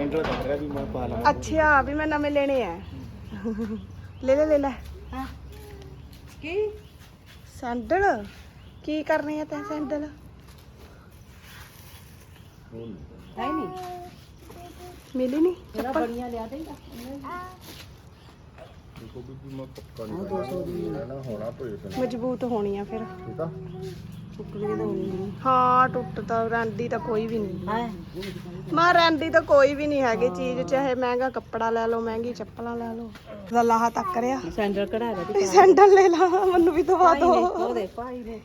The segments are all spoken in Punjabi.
ਸੈਂਟਰ ਕਰ ਰਿਹਾ ਵੀ ਮੈਂ ਪਾ ਲਵਾਂ। ਅੱਛਾ ਵੀ ਮੈਂ ਨਵੇਂ ਲੈਣੇ ਆ। ਲੈ ਲੈ ਲੈ ਲੈ। ਹਾਂ। ਕੀ? ਸੈਂਡਲ? ਕੀ ਕਰਨੇ ਆ ਤੈਂ ਸੈਂਡਲ? ਹੈ ਨਹੀਂ ਮਿਲੀ ਨਹੀਂ ਚੱਪਲ? ਬੜੀਆਂ ਲਿਆ ਦੇਗਾ ਦੇਖੋ ਵੀ ਮੈਂ ਪੱਕਾ ਨਹੀਂ 200 ਦੀ ਲੈਣਾ ਹੋਣਾ ਭੇਜ ਮਜ਼ਬੂਤ ਹੋਣੀ ਆ ਫਿਰ। ਠੀਕ ਆ? ਤਾਂ ਹੋਣੀ ਹਾਂ ਟੁੱਟ ਤਾਂ ਰੈਂਦੀ ਤਾਂ ਕੋਈ ਵੀ ਨਹੀਂ। ਹੈ ਮਾਂ ਰੈਂਦੀ ਤਾਂ ਕੋਈ ਵੀ ਨਹੀਂ ਹੈਗੀ ਚੀਜ਼ ਚਾਹੇ ਮਹਿੰਗਾ ਕੱਪੜਾ ਲੈ ਲਓ ਮਹਿੰਗੀ ਚੱਪਲਾਂ ਲੈ ਲਓ। ਦਾ ਲਾਹਾ ਤੱਕ ਰਿਆ ਸੈਂਡਲ ਕਢਾ ਦੇ ਸੈਂਡਲ ਲੈ ਲਾ ਮੈਨੂੰ ਵੀ ਦਵਾ ਦੋ। ਉਹਦੇ ਭਾਈ ਨੇ।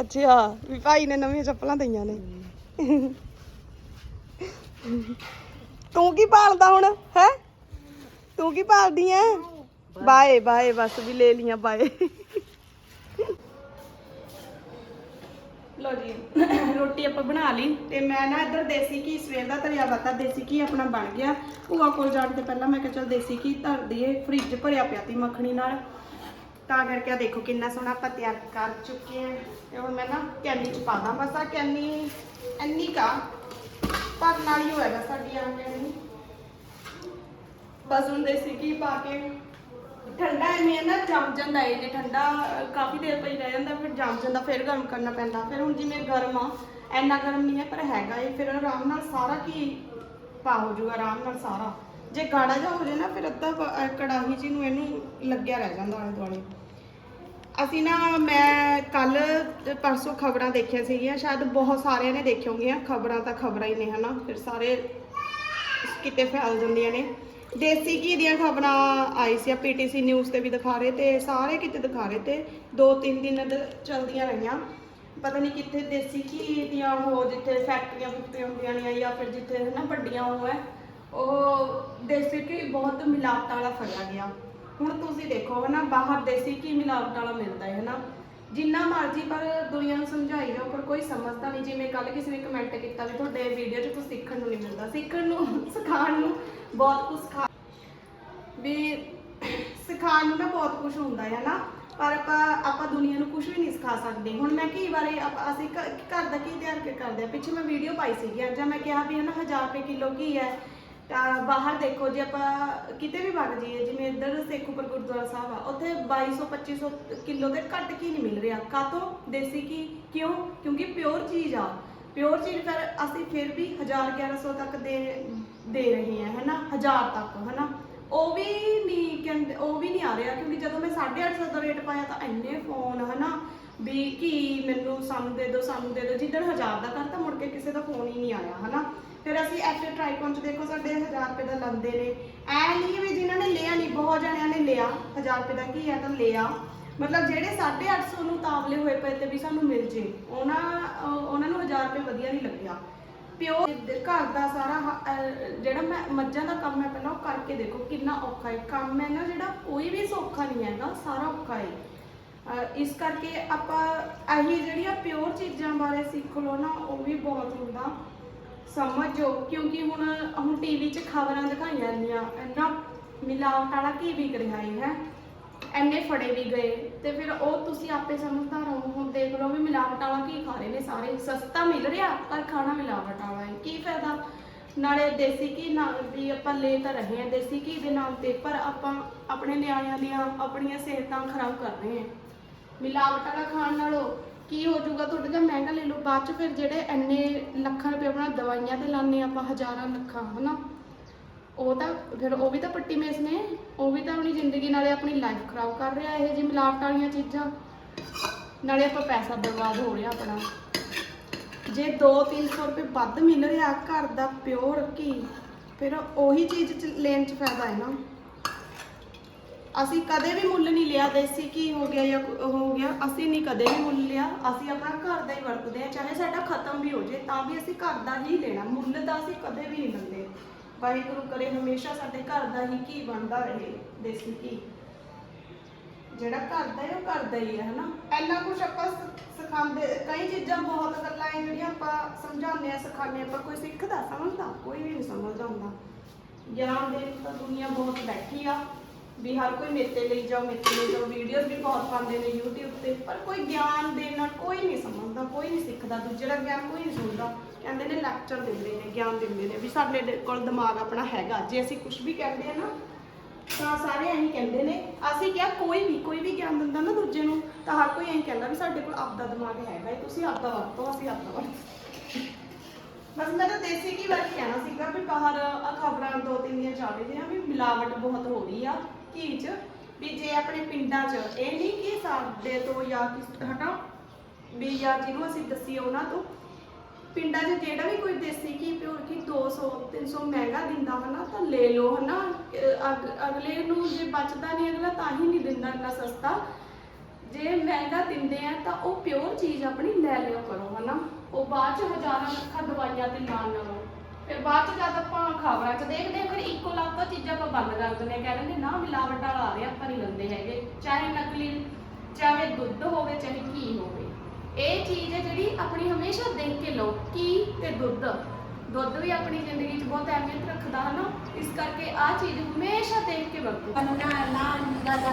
ਅੱਛਾ ਵੀ ਭਾਈ ਨੇ ਨਵੀਆਂ ਚੱਪਲਾਂ ਦਈਆਂ ਨੇ। ਤੂੰ ਕੀ ਭਾਲਦਾ ਹੁਣ ਹੈ? ਤੂੰ ਕੀ ਭਾਲਦੀ ਐ? ਬਾਏ ਬਾਏ ਬਸ ਵੀ ਲੈ ਲੀਆਂ ਬਾਏ। ਲੋ ਜੀ, ਰੋਟੀ ਆਪਾਂ ਬਣਾ ਲਈ ਤੇ ਮੈਂ ਨਾ ਇੱਧਰ ਦੇਸੀ ਘੀ ਸਵੇਰ ਦਾ ਧਰਿਆ ਵਤਾ ਦੇਸੀ ਘੀ ਆਪਣਾ ਬਣ ਗਿਆ। ਭੂਆ ਕੋਲ ਜਾਣ ਤੋਂ ਪਹਿਲਾਂ ਮੈਂ ਕਿਹਾ ਚਲ ਦੇਸੀ ਘੀ ਧਰ ਦਈਏ ਫ੍ਰਿਜ ਭਰਿਆ ਪਿਆ ਤੀ ਮੱਖਣੀ ਨਾਲ। ਤਾਂ ਕਰਕੇ ਦੇਖੋ ਕਿੰਨਾ ਸੋਹਣਾ ਆਪਾਂ ਤਿਆਰ ਕਰ ਚੁੱਕੇ ਆ ਤੇ ਹੁਣ ਮੈਂ ਨਾ ਕੈਨੀ ਚ ਪਾ ਦਾਂ, ਬਸ ਆ ਕੈਨੀ ਇੰਨੀ ਕਾ ਭਰਨ ਵਾਲੀ ਹੋਏਗਾ ਸਾਡੀ ਆ ਬਸ ਹੁਣ ਦੇਸੀ ਘੀ ਪਾ ਕੇ ਠੰਡਾ ਐਵੇਂ ਹੈ ਨਾ ਜੰਮ ਜਾਂਦਾ ਏ ਜੇ ਠੰਡਾ ਅਹ, ਕਾਫੀ ਦੇਰ ਪਈ ਰਹਿ ਜਾਂਦਾ ਫਿਰ ਜੰਮ ਜਾਂਦਾ ਫਿਰ ਗਰਮ ਕਰਨਾ ਪੈਂਦਾ। ਫਿਰ ਹੁਣ ਜਿਵੇਂ ਗਰਮ ਆ ਐਨਾ ਗਰਮ ਨਹੀਂ ਹੈ ਪਰ ਹੈਗਾ ਏ ਫਿਰ ਆਰਾਮ ਨਾਲ ਸਾਰਾ ਕੀ ਪਾ ਹੋ ਜਾਊਗਾ ਆਰਾਮ ਨਾਲ ਸਾਰਾ। ਜੇ ਗਾੜਾ ਜਿਹਾ ਹੋ ਜਾਏ ਨਾ ਫਿਰ ਅੱਧਾ ਪ- ਅਹ, ਕੜਾਹੀ ਜੀ ਨੂੰ ਇਹਨੂੰ ਲੱਗਿਆ ਰਹਿ ਜਾਂਦਾ ਆਲੇ ਦੁਆਲੇ ਅਸੀਂ ਨਾ ਮੈਂ ਕੱਲ ਪਰਸੋਂ ਖਬਰਾਂ ਦੇਖੀਆਂ ਸੀਗੀਆਂ ਸ਼ਾਇਦ ਬਹੁਤ ਸਾਰਿਆਂ ਨੇ ਦੇਖੀਆਂ ਹੋਣਗੀਆਂ ਖਬਰਾਂ ਤਾਂ ਖਬਰਾਂ ਹੀ ਨੇ ਹਨਾ? ਫਿਰ ਸਾਰੇ ਕਿਤੇ ਫੈਲ ਜਾਂਦੀਆਂ ਨੇ। ਦੇਸੀ ਘੀ ਦੀਆਂ ਖਬਰਾਂ ਆਈ ਸੀ ਪੀਟੀਸੀ ਨਿਊਜ਼ ਤੇ ਵੀ ਦਿਖਾ ਰਹੇ ਤੇ ਸਾਰੇ ਕਿਤੇ ਦਿਖਾ ਰਹੇ ਤੇ ਦੋ ਤਿੰਨ ਦਿਨ ਦ- ਚਲਦੀਆਂ ਰਹੀਆਂ। ਪਤਾ ਨਹੀਂ ਕਿੱਥੇ ਦੇਸੀ ਘੀ ਦੀਆਂ ਉਹ ਜਿੱਥੇ ਫੈਕਟਰੀਆਂ ਫੁਕਟਰੀਆਂ ਹੁੰਦੀਆਂ ਨੇ ਜਾਂ ਫਿਰ ਜਿੱਥੇ ਹਨਾ ਵੱਡੀਆਂ ਉਹ ਹੈ, ਉਹ ਦੇਸੀ ਘੀ ਬਹੁਤ ਮਿਲਾਵਟ ਵਾਲਾ ਫੜਿਆ ਗਿਆ। ਹੁਣ ਤੁਸੀਂ ਦੇਖੋ ਹਨਾ, ਬਾਹਰ ਦੇਸੀ ਘੀ ਮਿਲਾਵਟ ਵਾਲਾ ਮਿਲਦਾ ਹੈ ਹਨਾ। ਜਿੰਨਾ ਮਰਜ਼ੀ ਪਰ ਦੁਨੀਆ ਨੂੰ ਸਮਝਾਈ ਜਾਓ, ਪਰ ਕੋਈ ਸਮਝਦਾ ਨਹੀਂ। ਜਿਵੇਂ ਕੱਲ ਕਿਸੇ ਨੇ ਕਮੈਂਟ ਕੀਤਾ ਵੀ ਤੁਹਾਡੇ ਵੀਡੀਓ 'ਚ ਕੁਝ ਸਿੱਖਣ ਨੂੰ ਨਹੀਂ ਮਿਲਦਾ। ਸਿੱਖਣ ਨੂੰ, ਸਿਖਾਉਣ ਨੂੰ ਬਹੁਤ ਕੁਝ ਸਿਖਾ ਵੀ ਸਿਖਾਉਣ ਨੂੰ ਤਾਂ ਬਹੁਤ ਕੁਝ ਹੁੰਦਾ ਹੈ ਨਾ ਪਰ ਆਪਾਂ ਆਪਾਂ ਦੁਨੀਆ ਨੂੰ ਕੁਝ ਵੀ ਨਹੀਂ ਸਿਖਾ ਸਕਦੇ। ਹੁਣ ਮੈਂ ਕਈ ਵਾਰੀ ਆਪਾਂ- ਅਸੀਂ ਘਰ ਦਾ ਕੀ ਤਿਆਰ ਕੇ ਕਰਦੇ ਆ? ਪਿੱਛੇ ਮੈਂ ਵੀਡੀਓ ਪਾਈ ਸੀਗੀ, ਅੱਜ ਮੈਂ ਕਿਹਾ ਵੀ ਹਨਾ ਨਾ 1000 ਰੁਪਏ ਕਿਲੋ ਕੀ ਹੈ? ਤਾਂ ਬਾਹਰ ਦੇਖੋ ਜੇ ਆਪਾਂ ਕਿਤੇ ਵੀ ਵਗ ਜਾਈਏ, ਜਿਵੇਂ ਇੱਧਰ ਸੇਖੂਪੁਰ ਗੁਰਦੁਆਰਾ ਸਾਹਿਬ ਆ, ਉੱਥੇ 2200 2500 ਕਿਲੋ ਦੇ ਘੱਟ ਕੀ ਨਹੀਂ ਮਿਲ ਰਿਹਾ। ਕਾਤੋਂ ਦੇਸੀ ਕੀ ਕਿਉਂ? ਕਿਉਂਕਿ ਪਿਓਰ ਚੀਜ਼ ਆ। ਪਿਓਰ ਚੀਜ਼ ਫਿਰ ਅਸੀਂ ਫਿਰ ਵੀ 1000 1100 ਤੱਕ ਦੇ ਦੇ ਰਹੇ ਹਾਂ, ਹੈਨਾ? 1000 ਤੱਕ, ਹੈਨਾ? ਉਹ ਵੀ ਨਹੀਂ ਕਹਿੰਦੇ, ਉਹ ਵੀ ਨਹੀਂ ਆ ਰਿਹਾ, ਕਿਉਂਕਿ ਜਦੋਂ ਮੈਂ 850 ਦਾ ਰੇਟ ਪਾਇਆ ਤਾਂ ਇੰਨੇ ਫੋਨ ਹਨਾ? ਵੀ ਕੀ ਮੈਨੂੰ ਸਾਨੂੰ ਦੇ ਦਿਓ, ਸਾਨੂੰ ਦੇ ਦਿਓ। ਜਿੱਦਣ 1000 ਦਾ ਕਰਤਾ ਮੁੜ ਕੇ ਕਿਸੇ ਦਾ ਫੋਨ ਹੀ ਨਹੀਂ ਆਇਆ, ਹਨਾ? ਫਿਰ ਅਸੀਂ ਐਫਟਰ ਟ੍ਰਾਈਕੌਨ ਚ ਦੇਖੋ, ਸਾਡੇ 1000 ਰੁਪਏ ਦਾ ਲੰਦੇ ਨੇ। ਐ ਨਹੀਂ ਵੀ ਜਿਨ੍ਹਾਂ ਨੇ ਲਿਆ ਨਹੀਂ, ਬਹੁਤ ਜਣਿਆਂ ਨੇ ਲਿਆ। 1000 ਰੁਪਏ ਦਾ ਕੀ ਹੈ ਤਾਂ ਲਿਆ। ਮਤਲਬ ਜਿਹੜੇ 850 ਨੂੰ ਤਾਵਲੇ ਹੋਏ ਪਏ ਤੇ ਵੀ ਸਾਨੂੰ ਮਿਲ ਜੇ, ਉਹਨਾਂ ਉਹਨਾਂ ਨੂੰ 1000 ਰੁਪਏ ਵਧੀਆ ਨਹੀਂ ਲੱਗਿਆ। ਪਿਓ ਘਰ ਦਾ ਸਾਰਾ ਜਿਹੜਾ ਮੈਂ, ਮੱਝਾਂ ਦਾ ਕੰਮ ਹੈ, ਪਹਿਲਾਂ ਉਹ ਕਰਕੇ ਦੇਖੋ, ਕਿੰਨਾ ਔਖਾ ਹੈ। ਕੰਮ ਹੈ ਨਾ ਜਿਹੜਾ, ਕੋਈ ਵੀ ਸੌਖਾ ਨਹੀਂ ਹੈਗਾ, ਸਾਰਾ ਔਖਾ ਹੈ। ਇਸ ਕਰਕੇ ਆਪਾਂ ਇਹੀ ਜਿਹੜੀਆਂ ਪਿਓਰ ਚੀਜ਼ਾਂ ਬਾਰੇ ਸਿੱਖ ਲਓ ਨਾ, ਉਹ ਵੀ ਬਹੁਤ ਹੁੰਦਾ। ਸਮਝੋ, ਕਿਉਂਕਿ ਹੁਣ ਹੁਣ ਟੀਵੀ 'ਚ ਖਬਰਾਂ ਦਿਖਾਈਆਂ ਜਾਂਦੀਆਂ। ਇੰਨਾ ਮਿਲਾਵਟ ਵਾਲਾ ਕੀ ਵਿਕ ਰਿਹਾ ਹੈ? ਐਨੇ ਫੜੇ ਵੀ ਗਏ। ਤੇ ਫਿਰ ਉਹ ਤੁਸੀਂ ਆਪੇ ਸਮਝਦਾ ਰਹੋ ਹੁਣ ਦੇਖ ਲਓ ਵੀ ਮਿਲਾਵਟ ਵਾਲਾ ਕੀ ਖਾ ਰਹੇ ਨੇ ਸਾਰੇ। ਸਸਤਾ ਮਿਲ ਰਿਹਾ, ਪਰ ਖਾਣਾ ਮਿਲਾਵਟ ਵਾਲਾ ਹੈ। ਕੀ ਫਾਇਦਾ? ਨਾਲੇ ਦੇਸੀ ਘੀ ਨਾਲ ਵੀ ਆਪਾਂ ਲੈ ਤਾਂ ਰਹੇ ਹਾਂ। ਦੇਸੀ ਘੀ ਦੇ ਨਾਮ ਤੇ ਪਰ ਆਪਾਂ ਆਪਣੇ ਨਿਆਣਿਆਂ ਦੀਆਂ, ਆਪਣੀਆਂ ਸਿਹਤਾਂ ਖਰਾਬ ਕਰ ਰਹੇ ਹਾਂ। ਮਿਲਾਵਟ ਵਾਲਾ ਖਾਣ ਨਾਲੋਂ ਕੀ ਹੋ ਜਾਊਗਾ? ਥੋੜਾ ਜਿਹਾ ਮਹਿੰਗਾ ਲੈ ਲਓ। ਬਾਅਦ ਚ ਫਿਰ ਜਿਹੜੇ ਐਨੇ ਲੱਖਾਂ ਰੁਪਏ ਆਪਣਾ ਦਵਾਈਆਂ ਤੇ ਲਾਉਂਦੇ ਆਪਾਂ, ਹਜ਼ਾਰਾਂ ਲੱਖਾਂ, ਹਨਾ? ਉਹ ਤਾਂ ਫਿਰ ਉਹ ਵੀ ਤਾਂ ਪੱਟੀ ਮੇਸ ਨੇ। ਉਹ ਵੀ ਤਾਂ ਆਪਣੀ ਜ਼ਿੰਦਗੀ ਨਾਲੇ ਆਪਣੀ ਲਾਈਫ ਖਰਾਬ ਕਰ ਰਿਹਾ ਇਹ ਜੀ ਮਿਲਾਵਟ ਵਾਲੀਆਂ ਚੀਜ਼ਾਂ। ਨਾਲੇ ਆਪਾਂ ਪੈਸਾ ਬਰਬਾਦ ਹੋ ਰਿਹਾ ਆਪਣਾ। ਜੇ 2-300 ਰੁਪਏ ਵੱਧ ਮਿਲ ਰਿਹਾ ਘਰ ਦਾ ਪਿਓਰ ਘੀ ਫਿਰ ਉਹੀ ਚੀਜ਼ ਚ ਲੈਣ ਚ ਫਾਇਦਾ ਹੈ ਨਾ। ਅਸੀਂ ਕਦੇ ਵੀ ਮੁੱਲ ਨਹੀਂ ਲਿਆ, ਦੇਸੀ ਘੀ ਹੋ ਗਿਆ ਜਾਂ ਕੋ- ਹੋ ਗਿਆ, ਅਸੀਂ ਨਹੀਂ ਕਦੇ ਵੀ ਮੁੱਲ ਲਿਆ। ਅਸੀਂ ਆਪਣਾ ਘਰ ਦਾ ਹੀ ਵਰਤਦੇ ਆ ਚਾਹੇ ਸਾਡਾ ਖਤਮ ਵੀ ਹੋ ਜੇ, ਤਾਂ ਵੀ ਅਸੀਂ ਘਰ ਦਾ ਹੀ ਲੈਣਾ। ਮੁੱਲ ਦਾ ਅਸੀਂ ਕਦੇ ਵੀ ਨਹੀਂ ਲੈਂਦੇ ਵਾਹਿਗੁਰੂ ਕਰੇ ਹਮੇਸ਼ਾ ਸਾਡੇ ਘਰ ਦਾ ਹੀ ਘੀ ਬਣਦਾ ਰਹੇ, ਦੇਸੀ ਘੀ। ਜਿਹੜਾ ਘਰ ਦਾ ਹੈ, ਉਹ ਘਰ ਦਾ ਹੀ ਹੈ, ਹਨਾ? ਇੰਨਾ ਕੁਝ ਆਪਾਂ ਸ- ਸਿਖਾਉਂਦੇ, ਕਈ ਚੀਜ਼ਾਂ ਬਹੁਤ ਗੱਲਾਂ ਹੈ ਜਿਹੜੀਆਂ ਆਪਾਂ ਸਮਝਾਉਂਦੇ ਆ ਸਿਖਾਉਂਦੇ ਹਾਂ ਪਰ ਕੋਈ ਸਿੱਖਦਾ, ਸਮਝਦਾ, ਕੋਈ ਵੀ ਨਹੀਂ ਸਮਝਦਾ ਹੁੰਦਾ। ਗਿਆਨ ਦੇਣ ਤਾਂ ਦੁਨੀਆ ਬਹੁਤ ਬੈਠੀ ਆ। ਵੀ ਹਰ ਕੋਈ ਮੇਤੇ ਲਈ ਜਾਓ ਮੇਤੇ ਲਈ ਜਾਓ। ਵੀਡੀਓਜ਼ ਵੀ ਬਹੁਤ ਪਾਉਂਦੇ ਨੇ YouTube ਤੇ, ਪਰ ਕੋਈ ਗਿਆਨ ਦੇਣ ਨਾਲ ਕੋਈ ਨਹੀਂ ਸਮਝਦਾ, ਕੋਈ ਨਹੀਂ ਸਿੱਖਦਾ। ਦੂਜੇ ਦਾ ਗਿਆਨ ਕੋਈ ਨਹੀਂ ਸੁਣਦਾ। ਕਹਿੰਦੇ ਨੇ ਲੈਕਚਰ ਦਿੰਦੇ ਨੇ, ਗਿਆਨ ਦਿੰਦੇ ਨੇ ਵੀ ਸਾਡੇ ਕੋਲ ਦਿਮਾਗ ਆਪਣਾ ਹੈਗਾ। ਜੇ ਅਸੀਂ ਕੁਝ ਵੀ ਕਹਿੰਦੇ ਆ ਨਾ, ਤਾਂ ਸਾਰੇ ਐਂ ਕਹਿੰਦੇ ਨੇ। ਅਸੀਂ ਕਿਹਾ ਕੋਈ ਵੀ ਕੋਈ ਵੀ ਗਿਆਨ ਦਿੰਦਾ ਨਾ ਦੂਜੇ ਨੂੰ, ਤਾਂ ਹਰ ਕੋਈ ਐਂ ਕਹਿੰਦਾ ਵੀ ਸਾਡੇ ਕੋਲ ਆਪਦਾ ਦਿਮਾਗ ਹੈਗਾ ਏ, ਤੁਸੀਂ ਆਪਦਾ ਵਰਤੋ, ਅਸੀਂ ਆਪਦਾ ਵਰਤੋ। ਬਸ ਮੈਂ ਤਾਂ ਦੇਸੀ ਕੀ ਵਾਰ ਕਹਿਣਾ ਸੀਗਾ ਵੀ ਬਾਹਰ ਖਬਰਾਂ ਦੋ ਤਿੰਨ ਦੀਆਂ ਚੱਲ ਰਹੀਆਂ ਵੀ ਮਿਲਾਵਟ ਬਹੁਤ ਹੋ ਰਹੀ ਆ। ਘੀ 'ਚ ਵੀ ਜੇ ਆਪਣੇ ਪਿੰਡਾਂ 'ਚ ਇਹ ਨਹੀਂ ਕਿ ਸਾਡੇ ਤੋਂ ਜਾਂ ਕਿਸ ਹਟਾ ਵੀ ਜਾਂ ਜਿਹਨੂੰ ਅਸੀਂ ਦੱਸੀਏ ਉਹਨਾਂ ਤੋਂ, ਪਿੰਡਾਂ 'ਚ ਜਿਹੜਾ ਵੀ ਕੋਈ ਦੇਸੀ ਘੀ ਪਿਓਰ ਘੀ 200 300 ਮਹਿੰਗਾ ਦਿੰਦਾ ਹਨਾ ਤਾਂ ਲੈ ਲਓ ਹਨਾ। ਅਗਲੇ ਨੂੰ ਜੇ ਬਚਦਾ ਨਹੀਂ ਅਗਲਾ, ਤਾਂ ਹੀ ਨਹੀਂ ਦਿੰਦਾ ਇੰਨਾ ਸਸਤਾ। ਜੇ ਮਹਿੰਗਾ ਦਿੰਦੇ ਆ, ਤਾਂ ਉਹ ਪਿਓਰ ਚੀਜ਼ ਆਪਣੀ ਲੈ ਲਿਓ ਕਰੋ ਹਨਾ। ਉਹ ਬਾਅਦ ਚ ਹਜ਼ਾਰਾਂ ਲੱਖਾਂ ਦਵਾਈਆਂ ਤੇ ਲਾਣ ਨਾ ਲਓ ਫਿਰ ਬਾਅਦ ਚ ਜਦ ਆਪਾਂ ਖਬਰਾਂ ਚ ਦੇਖਦੇ ਆ ਫਿਰ ਇੱਕੋ ਲੱਖ ਚੀਜ਼ਾਂ ਆਪਾਂ ਬੰਦ ਕਰ ਦਿੰਦੇ ਆ ਕਹਿੰਦੇ ਨੇ ਨਾ ਮਿਲਾਵਟ ਵਾਲਾ ਆ ਰਿਹਾ ਆਪਾਂ ਨਹੀਂ ਲੈਂਦੇ ਹੈਗੇ। ਚਾਹੇ ਨਕਲੀ ਚਾਹੇ ਦੁੱਧ ਹੋਵੇ ਚਾਹੇ ਘੀ ਹੋਵੇ। ਇਹ ਚੀਜ਼ ਹੈ ਜਿਹੜੀ ਆਪਣੀ ਹਮੇਸ਼ਾ ਦੇਖ ਕੇ ਲਓ ਘੀ ਤੇ ਦੁੱਧ। ਦੁੱਧ ਵੀ ਆਪਣੀ ਜ਼ਿੰਦਗੀ 'ਚ ਬਹੁਤ ਅਹਿਮੀਅਤ ਰੱਖਦਾ ਹੈ ਨਾ ਇਸ ਕਰਕੇ ਆਹ ਚੀਜ਼ ਹਮੇਸ਼ਾ ਦੇਖ ਕੇ ਵਰਤੋ। ਸਾਨੂੰ ਨਾ ਨਾ ਦਾਦਾ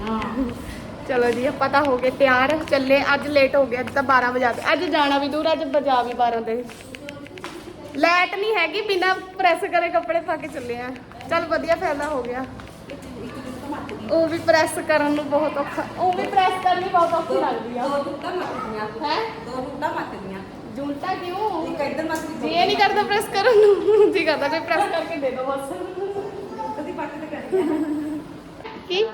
ਹਾਂ। ਚਲੋ ਜੀ ਆਪਾਂ ਤਾਂ ਹੋ ਗਏ ਤਿਆਰ। ਚੱਲੇ ਅੱਜ ਲੇਟ ਹੋ ਗਿਆ ਅੱਜ ਤਾਂ 12 ਵਜਾ ਦੇ। ਅੱਜ ਜਾਣਾ ਵੀ ਦੂਰ ਅੱਜ ਬਜਾ ਵੀ 12 ਦੇ। ਲਾਈਟ ਨਹੀਂ ਹੈਗੀ ਬਿਨਾ ਪ੍ਰੈਸ ਕਰੇ ਕੱਪੜੇ ਪਾ ਕੇ ਚੱਲੇ ਆ। ਚੱਲ ਵਧੀਆ ਫਾਇਦਾ ਹੋ ਗਿਆ। ਉਹ ਵੀ ਪ੍ਰੈਸ ਕਰਨ ਨੂੰ ਬਹੁਤ ਔਖਾ ਉਹ ਵੀ ਪ੍ਰੈਸ ਕਰਨੀ ਬਹੁਤ ਔਖੀ ਲੱਗਦੀ ਆ। ਦੋ ਟੁੱਟਾ ਮੱਕਦੀਆਂ ਹੈ? ਦੋ ਟੁੱਟਾ ਮੱਕਦੀਆਂ ਜੂਲਟਾ ਕਿਉਂ? ਇੱਕ ਇੱਧਰ ਮੱਕਦੀ ਜੀ ਨਹੀਂ ਕਰਦਾ ਪ੍ਰੈਸ ਕਰਨ ਨੂੰ ਜੀ ਕਰਦਾ ਕੋਈ ਪ੍ਰੈਸ ਕਰਕੇ ਦੇ ਦੋ ਬਸ। ਕਦੀ ਪੱਟ ਤੇ ਕਰਦੀ ਕੀ?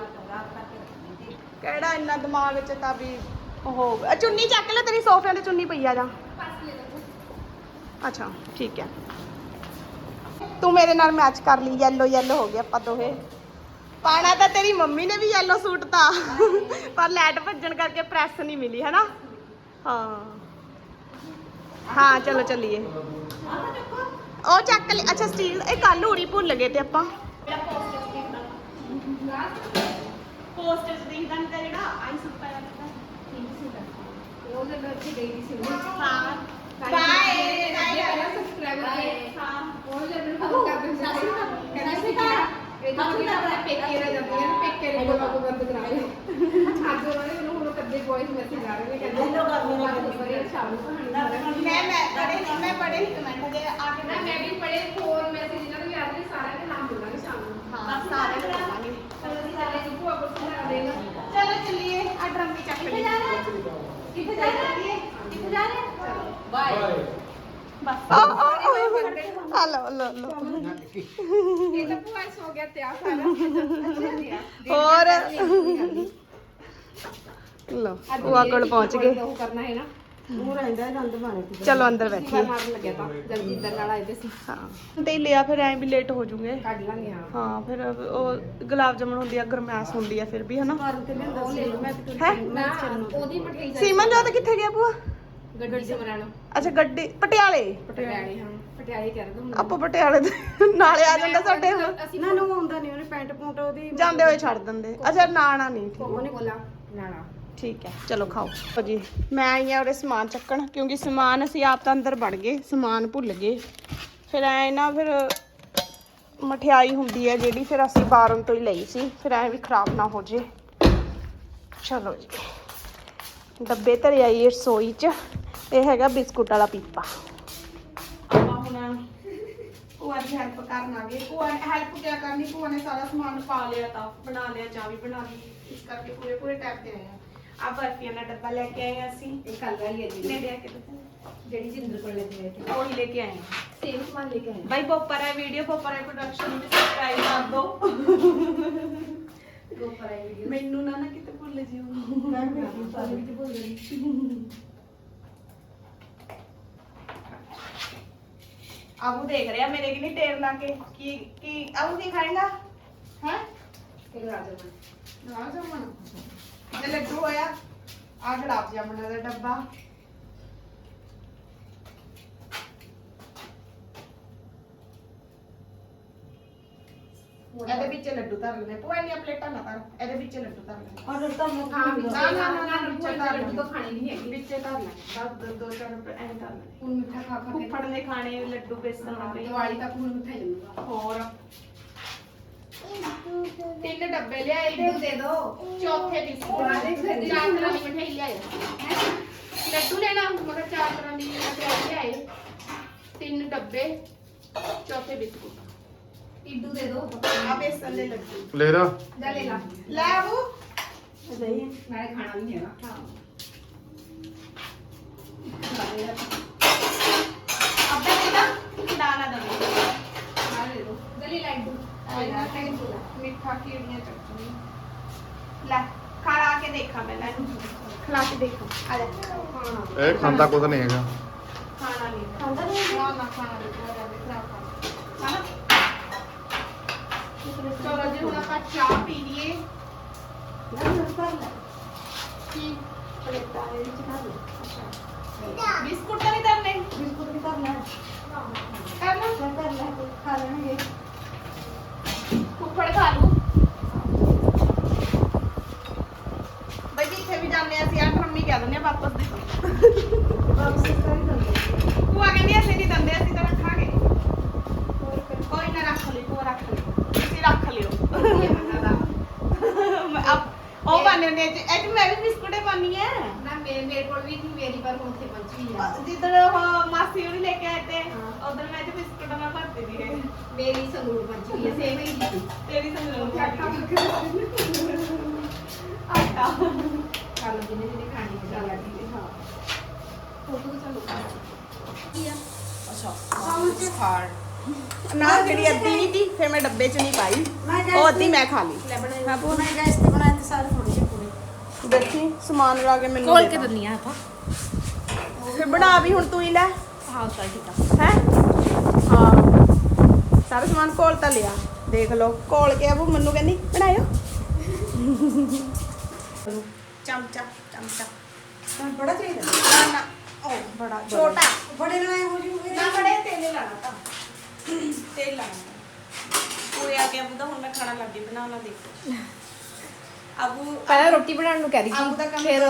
ਕਿਹੜਾ ਇੰਨਾ ਦਿਮਾਗ ਚ ਤਾਂ ਵੀ ਉਹ ਆ ਚੁੰਨੀ ਚੱਕ ਲੈ, ਤੇਰੀ ਸੋਫਿਆਂ ਤੇ ਚੁੰਨੀ ਪਈ ਆ ਜਾ। ਅੱਛਾ, ਠੀਕ ਹੈ। ਤੂੰ ਮੇਰੇ ਨਾਲ ਮੈਚ ਕਰ ਲਈ, yellow yellow ਹੋ ਗਿਆ ਆਪਾਂ ਦੋਹੇ। ਪਾਣਾ ਤਾਂ ਤੇਰੀ ਮੰਮੀ ਨੇ ਵੀ yellow ਸੂਟ ਤਾਂ। ਪਰ ਲਾਈਟ ਭੱਜਣ ਕਰਕੇ ਪ੍ਰੈਸ ਨਹੀਂ ਮਿਲੀ ਹੈ ਨਾ ਹਾਂ। ਹਾਂ, ਚਲੋ ਚੱਲੀਏ। ਉਹ ਚੱਕ ਲਈ। ਅੱਛਾ ਸਟੀਲ ਇਹ ਕੱਲ ਉਰੀ ਭੁੱਲ ਗਏ ਤੇ ਆਪਾਂ। ਪੋਸਟਰ ਦਿਖਦਾ ਨਹੀਂ ਤਾਂ ਜਿਹੜਾ ਆਈ ਸੁੱਟ ਪਾਇਆ ਤਾਂ ਉਹ ਜਦ ਉੱਥੇ ਗਈ ਸੀ ਹਾਂ ਬਾਏ ਬਾਏ ਪਹਿਲਾਂ ਸਬਸਕ੍ਰਾਈਬ ਕਰੇ ਹਾਂ ਉਹ ਜਦ ਮੈਨੂੰ ਫੋਨ ਕਰਦੇ ਸੀ ਕਹਿੰਦੇ ਸੀ ਭੂਆ ਕੋਲ ਸੁਣਾ ਦੇਗਾ ਚਲੋ ਚੱਲੀਏ ਆ ਡਰਮ ਵੀ ਚੱਕ ਲਈ। ਕਿੱਥੇ ਜਾ ਰਹੇ? ਕਿੱਥੇ ਜਾ ਰਹੇ? ਬਾਏ ਬਸ। ਆ ਆ ਲੋ ਲੋ ਲੋ ਇਹ ਤਾਂ ਭੂਆ ਸੋ ਗਿਆ ਤੇ ਆ ਸਾਰਾ ਹੋਰ? ਲੋ ਉਹ ਕੋਲ ਪਹੁੰਚ ਗਏ। ਉਹ ਕਰਨਾ ਹੈ ਨਾ। ਰਹਿੰਦਾ ਚਲੋ ਅੰਦਰ ਬੈਠੀਏ। ਮਾਰਨ ਲੱਗਿਆ ਤਾਂ ਜਲਦੀ ਦਰ ਨਾਲ ਆਏ ਤੇ ਸੀ। ਹਾਂ। ਤੇ ਲਿਆ ਫਿਰ ਐਂ ਵੀ ਲੇਟ ਹੋ ਜੂਗੇ। ਕੱਢ ਲਾਂਗੇ ਹਾਂ। ਹਾਂ ਫਿਰ ਉਹ ਗੁਲਾਬ ਜਾਮਣ ਹੁੰਦੀ ਆ ਗਰਮੈਸ਼ ਹੁੰਦੀ ਆ ਫਿਰ ਵੀ ਹਨਾ? ਮਾਰਨ ਤੇ ਲਿਆਂਦਾ ਉਹ ਲੈ ਲਓ। ਮੈਂ ਤੇ ਹੈ? ਮੈਂ ਉਹਦੀ ਮਠਿਆਈ ਸੀਮਨ ਜੋਤ ਕਿੱਥੇ ਗਿਆ ਭੂਆ? ਗੱਡੀ ਸਮਰਾਣਾ ਅੱਛਾ ਗੱਡੀ ਪਟਿਆਲੇ। ਪਟਿਆਲੇ ਹਾਂ। ਪਟਿਆਲੇ ਕਰ ਦੋ ਆਪਾਂ ਪਟਿਆਲੇ ਦੇ ਨਾਲੇ ਆ ਜਾਂਦਾ ਸਾਡੇ ਹੁਣ। ਨਾ ਨੂੰ ਆਉਂਦਾ ਨਹੀਂ ਉਹਨੇ ਪੈਂਟ ਪੂੰਟ ਉਹਦੀ ਜਾਂਦੇ ਹੋਏ ਛੱਡ ਦਿੰਦੇ। ਅੱਛਾ ਨਾ ਨਾ ਨਹੀਂ ਠੀਕ। ਉਹਨੇ ਬੋਲਾ ਨਾਣਾ। ਠੀਕ ਹੈ, ਚਲੋ ਖਾਓ। ਲਓ ਜੀ, ਮੈਂ ਆਈ ਆ ਉਹਦੇ ਸਮਾਨ ਚੱਕਣ, ਕਿਉਂਕਿ ਸਮਾਨ ਅਸੀਂ ਆਪ ਤਾਂ ਅੰਦਰ ਵੜ ਗਏ, ਸਮਾਨ ਭੁੱਲ ਗਏ। ਫਿਰ ਐ ਨਾ ਫਿਰ ਮਠਿਆਈ ਹੁੰਦੀ ਹੈ ਜਿਹੜੀ, ਫਿਰ ਅਸੀਂ ਬਾਹਰੋਂ ਤੋਂ ਹੀ ਲਈ ਸੀ, ਫਿਰ ਐ ਵੀ ਖਰਾਬ ਨਾ ਹੋ ਜੇ। ਚਲੋ ਜੀ, ਡੱਬੇ ਧਰੇ ਆਈ ਰਸੋਈ 'ਚ, ਇਹ ਹੈਗਾ ਬਿਸਕੁਟ ਵਾਲਾ ਪੀਪਾ। ਭੂਆ ਦੀ ਹੈਲਪ ਕਰਨ ਆ ਗਏ। ਭੂਆ ਨੇ ਹੈਲਪ ਕਿਆ ਕਰਨੀ? ਭੂਆ ਨੇ ਸਾਰਾ ਸਮਾਨ ਪਾ ਲਿਆ ਤਾਂ, ਬਣਾ ਲਿਆ, ਚਾਹ ਵੀ ਬਣਾ ਲਈ। ਇਸ ਕਰਕੇ ਪੂਰੇ ਪੂਰੇ ਟਾਈਪ ਤੇ ਆਏ ਆ। ਆ ਬਰਫੀਆਂ ਦਾ ਡੱਬਾ ਲੈ ਕੇ ਆਏ ਆ ਅਸੀਂ ਇਹ ਕੱਲ ਵਾਲੀ ਹੈ ਜੀ ਲੈ ਲਿਆ ਕੇ ਦਿੱਤਾ ਜਿਹੜੀ ਜਿੰਦਰ ਕੋਲ ਲੈ ਕੇ ਆਏ ਸੀ। ਉਹੀ ਲੈ ਕੇ ਆਏ ਆ ਸੇਮ ਸਮਾਨ ਲੈ ਕੇ ਆਏ। ਬਾਈ ਬੋਪਰ ਹੈ ਵੀਡੀਓ ਬੋਪਰ ਹੈ ਪ੍ਰੋਡਕਸ਼ਨ ਨੂੰ ਸਬਸਕ੍ਰਾਈਬ ਕਰ ਦਿਓ ਗੋਪਰ ਆਈ ਵੀਡੀਓ। ਮੈਨੂੰ ਨਾ ਨਾ ਕਿਤੇ ਭੁੱਲ ਜਿਓ। ਮੈਂ ਵੀ ਸਾਰੇ ਵਿੱਚ ਭੁੱਲ ਗਈ। ਆਬੂ ਦੇਖ ਰਿਹਾ ਮੇਰੇ ਕਿ ਨਹੀਂ ਟੇਰ ਲਾ ਕੇ? ਕੀ ਕੀ ਆਬੂ ਕੀ ਖਾਏਗਾ? ਹੈ? ਇਹ ਰਾਜਾ ਗੁਲਾਬ ਤੇ ਲੱਡੂ ਹੋਇਆ। ਆ ਗੁਲਾਬ ਜਾਮਣ ਦਾ ਡੱਬਾ। ਇਹਦੇ ਵਿੱਚ ਲੱਡੂ ਧਰ ਲੈਣੇ ਭੂਆ ਇੰਨੀਆਂ ਪਲੇਟਾਂ ਨਾ ਧਰ। ਇਹਦੇ ਵਿੱਚ ਲੱਡੂ ਧਰ ਲੈਣੇ ਆਰਡਰ ਤਾਂ ਮੁੱਕ ਹਾਂ ਵੀ ਨਾ, ਨਾ, ਨਾ, ਨਾ, ਵਿੱਚ ਤਾਂ ਲੱਡੂ ਤਾਂ ਖਾਣੀ ਨਹੀਂ ਹੈਗੀ। ਵਿੱਚੇ ਧਰ ਲੈਣੇ ਦਸ ਦੋ ਦੋ ਚਾਰ ਰੁਪਏ ਐਂ ਧਰ ਲੈਣੇ ਹੁਣ ਮਿੱਠਾ ਖਾ ਖਾ ਕੇ। ਫੁੱਫੜ ਨੇ ਖਾਣੇ ਲੱਡੂ ਬੇਸਣ ਵਾਲੇ। ਦੀਵਾਲੀ ਤੱਕ ਹੁਣ ਮਿੱਠਾ ਹੀ ਜਾਊਗਾ ਹੋਰ? ਤਿੰਨ ਡੱਬੇ ਲਿਆਏ ਇਡੂ ਦੇ ਦੋ ਚੌਥੇ ਬਿਸਕੁਟ ਚਾਰ ਤਰ੍ਹਾਂ ਦੀ ਮਠਿਆਈ ਲਿਆਏ। ਲੱਡੂ ਲੈਣਾ ਮਗਰ ਚਾਰ ਤਰ੍ਹਾਂ ਦੀ ਮਠਿਆਈ ਲਿਆਏ। ਤਿੰਨ ਡੱਬੇ ਚੌਥੇ ਬਿਸਕੁਟ। ਇਡੂ ਦੇ ਦੋ ਆ ਬੇਸਨ ਦੇ ਲੱਡੂ। ਲੈ ਰਾ ਜਾ ਲੈ। ਲਾ ਲੈ ਆਬੂ ਮੈਂ ਖਾਣਾ ਨਹੀਂ ਹੈਗਾ। ਅੱਧਾ ਕਿਦਾ? ਦਾਣਾ ਦਵੇ ਲੈ ਦੋ ਗਲੀ ਲੱਡੂ ਮਿੱਠਾ ਕੀੜੀਆਂ ਚੱਕਣੀ ਲੈ ਖਾ ਕੇ ਦੇਖਾਂ ਪਹਿਲਾਂ ਇਹਨੂੰ ਖਿਲਾ ਕੇ ਦੇਖਾਂ ਆ ਜਾ ਖਾਣਾ ਇਹ ਖਾਂਦਾ ਕੁਝ ਨਹੀਂ ਹੈਗਾ ਖਾਣਾ ਨਹੀਂ ਖਾਂਦਾ ਨਹੀਂ ਨਾ ਨਾ ਖਾਣਾ ਨਹੀਂ ਬਹੁਤ ਜ਼ਿਆਦਾ ਖਰਾਬ ਖਾਣਾ ਹਨਾ ਚਲੋ ਜੀ ਹੁਣ ਆਪਾਂ ਚਾਹ ਪੀ ਲਈਏ ਨਾ ਨਾ ਕਰ ਲੈ ਕੀ ਪਲੇਟਾਂ ਫੁੱਫੜ ਖਾ ਲੂ ਬਈ ਜਿੱਥੇ ਵੀ ਜਾਂਦੇ ਆ ਅਸੀਂ ਆ ਟਰਮੀ ਕਹਿ ਦਿੰਦੇ ਆ ਵਾਪਸ ਦੇ। ਵਾਪਸ ਕਰ ਦਿੰਦੇ ਭੂਆ ਕਹਿੰਦੀ ਅਸੀਂ ਨਹੀਂ ਦਿੰਦੇ ਅਸੀਂ ਤਾਂ ਰੱਖਾਂਗੇ। ਕੋਈ ਨਾ ਰੱਖ ਲਈ ਭੂਆ ਰੱਖ ਲਈ। ਤੁਸੀਂ ਰੱਖ ਲਿਓ। ਮੈਂ ਆਪ- ਉਹ ਪਾਣੇ ਨੇ 'ਚ ਮੈਂ ਵੀ ਬਿਸਕੁਟੇ ਪਾਣੀ ਹੈ। ਨਾ ਮੇਰੇ ਮੇਰੇ ਕੋਲ ਵੀ ਨਹੀਂ ਮੇਰੀ ਪਰ ਹੁਣ ਉੱਥੇ ਪਹੁੰਚੀ ਆ। ਜਿੱਦਣ ਉਹ ਮਾਸੀ ਉਹਨੇ ਲੈ ਕੇ ਆਏ ਤੇ ਉਦੋਂ ਮੈਂ ਤੇ ਬਿਸਕੁਟਾਂ ਮੇਰੀ ਸੰਗਰੂਰ ਪਹੁੰਚੀ ਹੈ ਸੇਮ ਹੀ ਦੀ ਤੇਰੀ ਸੰਗਲੋਂ ਆਟਾ ਆਟਾ। ਲਓ ਜਿਹਨੇ ਜਿਹਨੇ ਖਾਣੀ ਹੈ ਚੱਲ ਹਾਂ ਫੋਟੋ ਚਾਲੂ ਨਾ ਜਿਹੜੀ ਅੱਧੀ ਨਹੀਂ ਤੀ ਫਿਰ ਮੈਂ ਡੱਬੇ 'ਚ ਨਹੀਂ ਪਾਈ। ਉਹ ਅੱਧੀ ਮੈਂ ਖਾ ਲਈ। ਹਾਂ ਭੂਆ ਮੈਂ ਗੈਸ ਤੇ ਬਣਾਏ ਤੇ ਸਾਰੇ ਥੋੜੇ ਜਿਹੇ ਪੂਰੇ। ਦੇਖੀ ਸਮਾਨ ਲਾ ਕੇ ਮੈਨੂੰ ਖੋਲ ਕੇ ਆਪਾਂ ਫਿਰ ਬਣਾ ਵੀ ਹੁਣ ਤੂੰ ਹੀ ਲੈ। ਹਾਂ ਚੱਲ ਠੀਕ ਆ। ਹਾਂ? ਸਾਰਾ ਸਮਾਨ ਕੋਲ ਤਾਂ ਲਿਆ। ਦੇਖ ਲਓ ਕੋਲ ਕੇ ਆਬੂ ਮੈਨੂੰ ਕਹਿੰਦੀ ਬਣਾਇਓ? ਚਮਚਾ ਚਮਚਾ ਤਾਂ ਬੜਾ ਚਾਹੀਦਾ। ਨਾ ਨਾ ਉਹ ਬੜਾ ਛੋਟਾ। ਬੜੇ ਨਾਲ ਆਏ ਹੋ ਜੂਗੇ ਨਾ ਬੜੇ ਤੇਲ ਲਾਣਾ ਤਾਂ। ਤੇਲ ਲਾਣਾ। ਪੂਰੇ ਆ ਗਿਆ ਬੁੱਧਾ ਹੁਣ ਮੈਂ ਖਾਣਾ ਲੱਗੀ ਬਣਾਉਣਾ ਦੇਖੋ। ਅਬੂ ਪਹਿਲਾਂ ਰੋਟੀ ਬਣਾਉਣ ਨੂੰ ਕਹਿ ਦਾ ਸੀ ਕੰਮ ਫਿਰ?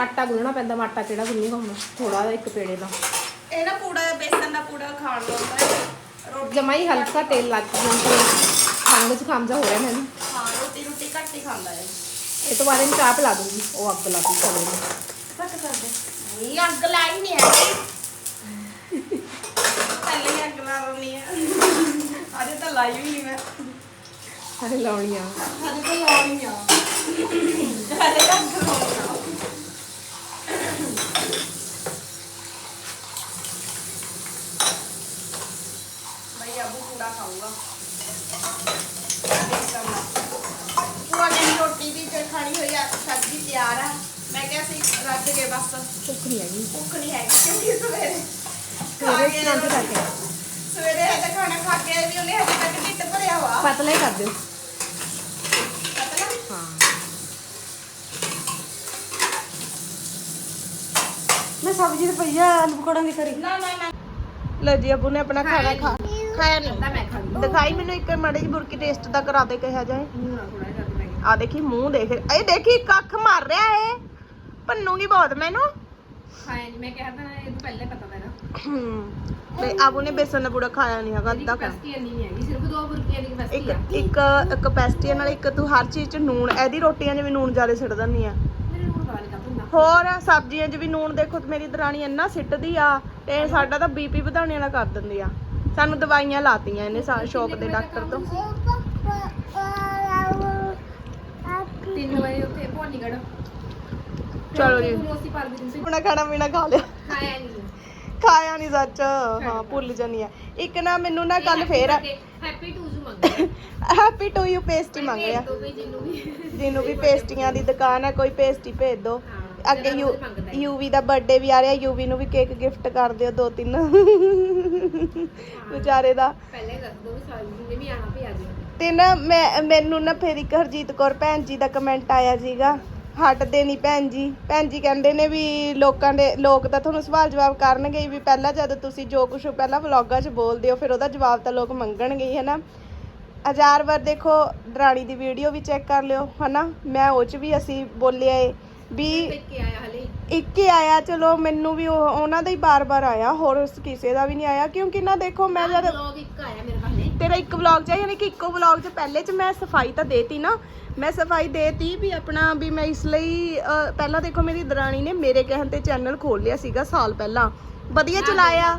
ਆਟਾ ਗੁੰਨਣਾ ਪੈਂਦਾ ਮੈਂ ਆਟਾ ਕਿਹੜਾ ਗੁੰਨੂਗਾ ਹੁਣ ਥੋੜਾ ਜਿਹਾ ਇੱਕ ਪੇੜੇ ਦਾ। ਇਹ ਨਾ ਪੂੜਾ ਬੇਸਨ ਦਾ ਪੂੜਾ ਖਾਣ ਨੂੰ ਹੁੰਦਾ ਹੈ। ਰੋਟੀ ਜਮਾ ਹੀ ਹਲਕਾ ਤੇਲ ਲੱਗ ਜਾਂਦਾ ਖੰਗ ਚ ਖਾਮਜਾ ਹੋ ਰਿਹਾ ਮੈਨੂੰ। ਹਾਂ ਰੋਟੀ ਰੋਟੀ ਘੱਟ ਹੀ ਖਾਂਦਾ ਹੈ। ਇਹ ਤੋਂ ਬਾਅਦ ਇਹਨੂੰ ਚਾਹ ਪਿਲਾ ਦੂੰਗੀ। ਉਹ ਅੱਗ ਲਾ ਦੂੰਗੀ ਤਵੇ ਨੂੰ ਕੱਟ ਕਰ ਦੇ ਨਹੀਂ ਅੱਗ ਲਾਈ ਨਹੀਂ ਹੈ। ਪਹਿਲੇ ਹੀ ਅੱਗ ਲਾ ਰੋਣੀ ਹੈ ਅਜੇ ਤਾਂ ਲਾਈ ਵੀ ਨਹੀਂ ਮੈਂ। ਸਾਰੇ ਲਾਉਣੀਆਂ ਹਜੇ ਤਾਂ ਲਾਉਣੀ ਆ। ਹਜੇ ਤਾਂ ਅੱਗ ਲਾਉਣੀ ਆ ਭਾਈ ਅਬੂ ਪੂੜਾ ਖਾਊਗਾ ਪੂਆ ਨੇ ਰੋਟੀ ਵੀ ਤੇ ਖਾਣੀ ਹੋਈ ਆ ਸਬਜ਼ੀ ਤਿਆਰ ਆ ਮੈਂ ਕਿਹਾ ਕੇ ਬਸ। ਭੁੱਖ ਨਹੀਂ ਹੈਗੀ। ਭੁੱਖ ਨਹੀਂ ਹੈਗੀ ਕਿਉਂਕਿ ਸਵੇਰੇ। ਖਾ ਸਵੇਰੇ ਕੇ ਸਨਾਨ ਕਰਕੇ ਸਵੇਰੇ ਹਜੇ ਖਾਣਾ ਖਾ ਕੇ ਆਏ ਵੀ ਉਹਨੇ ਹਜੇ ਤੱਕ ਢਿੱਡ ਭਰਿਆ ਵਾ। ਪਤਲਾ ਹੀ ਕਰ ਦਿਓ। ਪਤਾ ਨਾ ਹਾਂ। ਮੈਂ ਸਬਜ਼ੀ ਤੇ ਪਈ ਆ ਆਲੂ ਪਕੌੜਿਆਂ ਦੀ ਕਰੀ। ਨਾ ਨਾ ਨਾ। ਲੈ ਜੀ ਅਬੂ ਨੇ ਆਪਣਾ ਖਾਣਾ ਖਾ ਖਾਇਆ ਨਹੀਂ ਤਾਂ ਮੈਂ ਖਾ ਲੂੰ। ਦਿਖਾਈ ਮੈਨੂੰ ਇੱਕ ਮਾੜੀ ਜਿਹੀ ਬੁਰਕੀ ਟੇਸਟ ਦਾ ਕਰਾ ਦੇ ਕਿਹਾ ਜਾਏ। ਆ ਦੇਖੀ ਮੂੰਹ ਦੇਖ। ਇਹ ਦੇਖੀ ਕੱਖ ਮਾਰ ਰਿਹਾ ਏ ਭੰਨੂਗੀ ਬਹੁਤ ਮੈਨੂੰ। ਖਾਇਆ ਨਹੀਂ ਮੈਂ ਕਿਹਾ ਤਾਂ ਇਹ ਤੋਂ ਪਹਿਲੇ ਪਤਾ ਤਾਂ ਨਾ ਹਮ, ਤੇ ਆਬੂ ਨੇ ਬੇਸਨ ਦਾ ਪੂੜਾ ਖਾਇਆ ਨਹੀਂ ਹੈਗਾ ਇਹਦੀ ਅੱਧਾ ਖਾ। ਕਪੈਸਿਟੀ ਇੰਨੀ ਨਹੀਂ ਹੈਗੀ ਸਿਰਫ ਦੋ ਬੁਰਕੀਆਂ ਦੀ ਕਪੈਸਿਟੀ ਆ। ਇੱਕ ਕਪੈਸਿਟੀ ਨਾਲ ਇੱਕ ਤੂੰ ਹਰ ਚੀਜ਼ 'ਚ ਨੂਣ ਇਹਦੀ ਰੋਟੀਆਂ 'ਚ ਵੀ ਨੂਣ ਜ਼ਿਆਦਾ ਸਿੱਟ ਦਿੰਦੀ ਆ। ਮੇਰੇ ਨੂੰ ਪਤਾ ਨਹੀਂ ਕਦੋਂ ਹੁੰਦਾ ਹੋਰ ਸਬਜ਼ੀਆਂ 'ਚ ਵੀ ਨੂਣ ਦੇਖੋ ਤੇ ਮੇਰੀ ਦਰਾਣੀ ਇੰਨਾ ਸਿੱਟਦੀ ਆ ਤੇ ਸਾਡਾ ਤਾਂ ਬੀਪੀ ਵਧਾਉਣ ਵਾਲਾ ਕਰ ਦਿੰਦੀ ਆ। ਸਾਨੂੰ ਦਵਾਈਆਂ ਲਾਤੀਆਂ ਇਹਨੇ ਸ਼ੌਪ ਦੇ ਡਾਕਟਰ ਤੋਂ। 3 ਵਜੇ ਉੱਥੇ ਭੋਨੀਗੜ ਚਲੋ ਜੀ। ਰੋਸੀ ਪਾਲ ਦੀ ਸੀ। ਆਪਣਾ ਖਾਣਾ ਪੀਣਾ ਖਾ ਲਿਆ। ਖਾਇਆ ਨਹੀਂ ਖਾਇਆ ਨਹੀਂ ਸੱਚ। ਹਾਂ ਭੁੱਲ ਜਾਨੀ ਆ ਇੱਕ ਨਾ ਮੈਨੂੰ ਨਾ ਕੱਲ ਫੇਰ ਹੈਪੀ ਟੂ ਯੂ ਮੰਗਿਆ ਹੈਪੀ ਟੂ ਯੂ ਪੇਸਟੀ ਮੰਗ ਰਿਹਾ ਦੋ ਵੀ ਜਿੰਨੂੰ ਵੀ ਜਿਹਨੂੰ ਵੀ ਪੇਸਟੀਆਂ ਦੀ ਦੁਕਾਨ ਹੈ ਕੋਈ ਪੇਸਟੀ ਭੇਜ ਦਿਓ ਹਾਂ, ਅੱਗੇ ਯੂ। ਯੂਵੀ ਦਾ ਬਰਥਡੇ ਵੀ ਆ ਰਿਹਾ ਯੂਵੀ ਨੂੰ ਵੀ ਕੇਕ ਗਿਫਟ ਕਰ ਦਿਓ ਦੋ ਤਿੰਨ। ਵਿਚਾਰੇ ਦਾ। ਪਹਿਲੇ ਦੱਸ ਦੋ ਵੀ ਸਾਲ ਜਿੰਨੇ ਵੀ ਆਣਾ ਪਿਆ ਜੀ ਤੇ ਨਾ ਮੈਂ ਮੈਨੂੰ ਨਾ ਫਿਰ ਇੱਕ ਹਰਜੀਤ ਕੌਰ ਭੈਣ ਜੀ ਦਾ ਕਮੈਂਟ ਆਇਆ ਸੀਗਾ। ਹਟਦੇ ਨਹੀਂ ਭੈਣ ਜੀ। ਭੈਣ ਜੀ ਕਹਿੰਦੇ ਨੇ ਵੀ ਲੋਕਾਂ ਦੇ ਲੋਕ ਤਾਂ ਤੁਹਾਨੂੰ ਸਵਾਲ ਜਵਾਬ ਕਰਨਗੇ ਹੀ ਵੀ ਪਹਿਲਾਂ ਜਦ ਤੁਸੀਂ ਜੋ ਕੁਝ ਪਹਿਲਾਂ ਵਲੌਗਾਂ 'ਚ ਬੋਲਦੇ ਹੋ, ਫਿਰ ਉਹਦਾ ਜਵਾਬ ਤਾਂ ਲੋਕ ਮੰਗਣਗੇ ਹੀ, ਹਨਾ? ਹਜ਼ਾਰ ਵਾਰ ਦੇਖੋ, ਦਰਾਣੀ ਦੀ ਵੀਡੀਓ ਵੀ ਚੈੱਕ ਕਰ ਲਿਓ, ਹਨਾ? ਮੈਂ ਉਹ 'ਚ ਵੀ ਅਸੀਂ ਬੋਲਿਆ ਏ ਵੀ ਦੇਖ ਆਇਆ ਹਲੇ ਇੱਕ ਹੀ ਆਇਆ ਚਲੋ ਮੈਨੂੰ ਵੀ ਉਹ ਉਹਨਾਂ ਦਾ ਹੀ ਬਾਰ-ਬਾਰ ਆਇਆ ਹੋਰ ਕਿਸੇ ਦਾ ਵੀ ਨਹੀਂ ਆਇਆ ਕਿਉਂਕਿ ਨਾ ਦੇਖੋ ਮੈਂ ਜਦ ਵਲੌਗ ਇੱਕ ਆਇਆ ਮੇਰੇ ਕੋਲ ਹਲੇ ਤੇਰਾ ਇੱਕ ਵਲੌਗ ਚ ਯਾਨੀ ਕਿ ਇੱਕੋ ਵਲੌਗ ਚ ਪਹਿਲੇ ਚ ਮੈਂ ਸਫ਼ਾਈ ਤਾਂ ਦੇਤੀ ਨਾ ਮੈਂ ਸਫ਼ਾਈ ਦੇਤੀ ਵੀ ਆਪਣਾ ਵੀ ਮੈਂ ਇਸ ਲਈ ਅਹ, ਪਹਿਲਾਂ ਦੇਖੋ ਮੇਰੀ ਦਰਾਣੀ ਨੇ ਮੇਰੇ ਕਹਿਣ ਤੇ ਚੈਨਲ ਖੋਲ ਲਿਆ ਸੀਗਾ ਸਾਲ ਪਹਿਲਾਂ। ਵਧੀਆ ਚਲਾਇਆ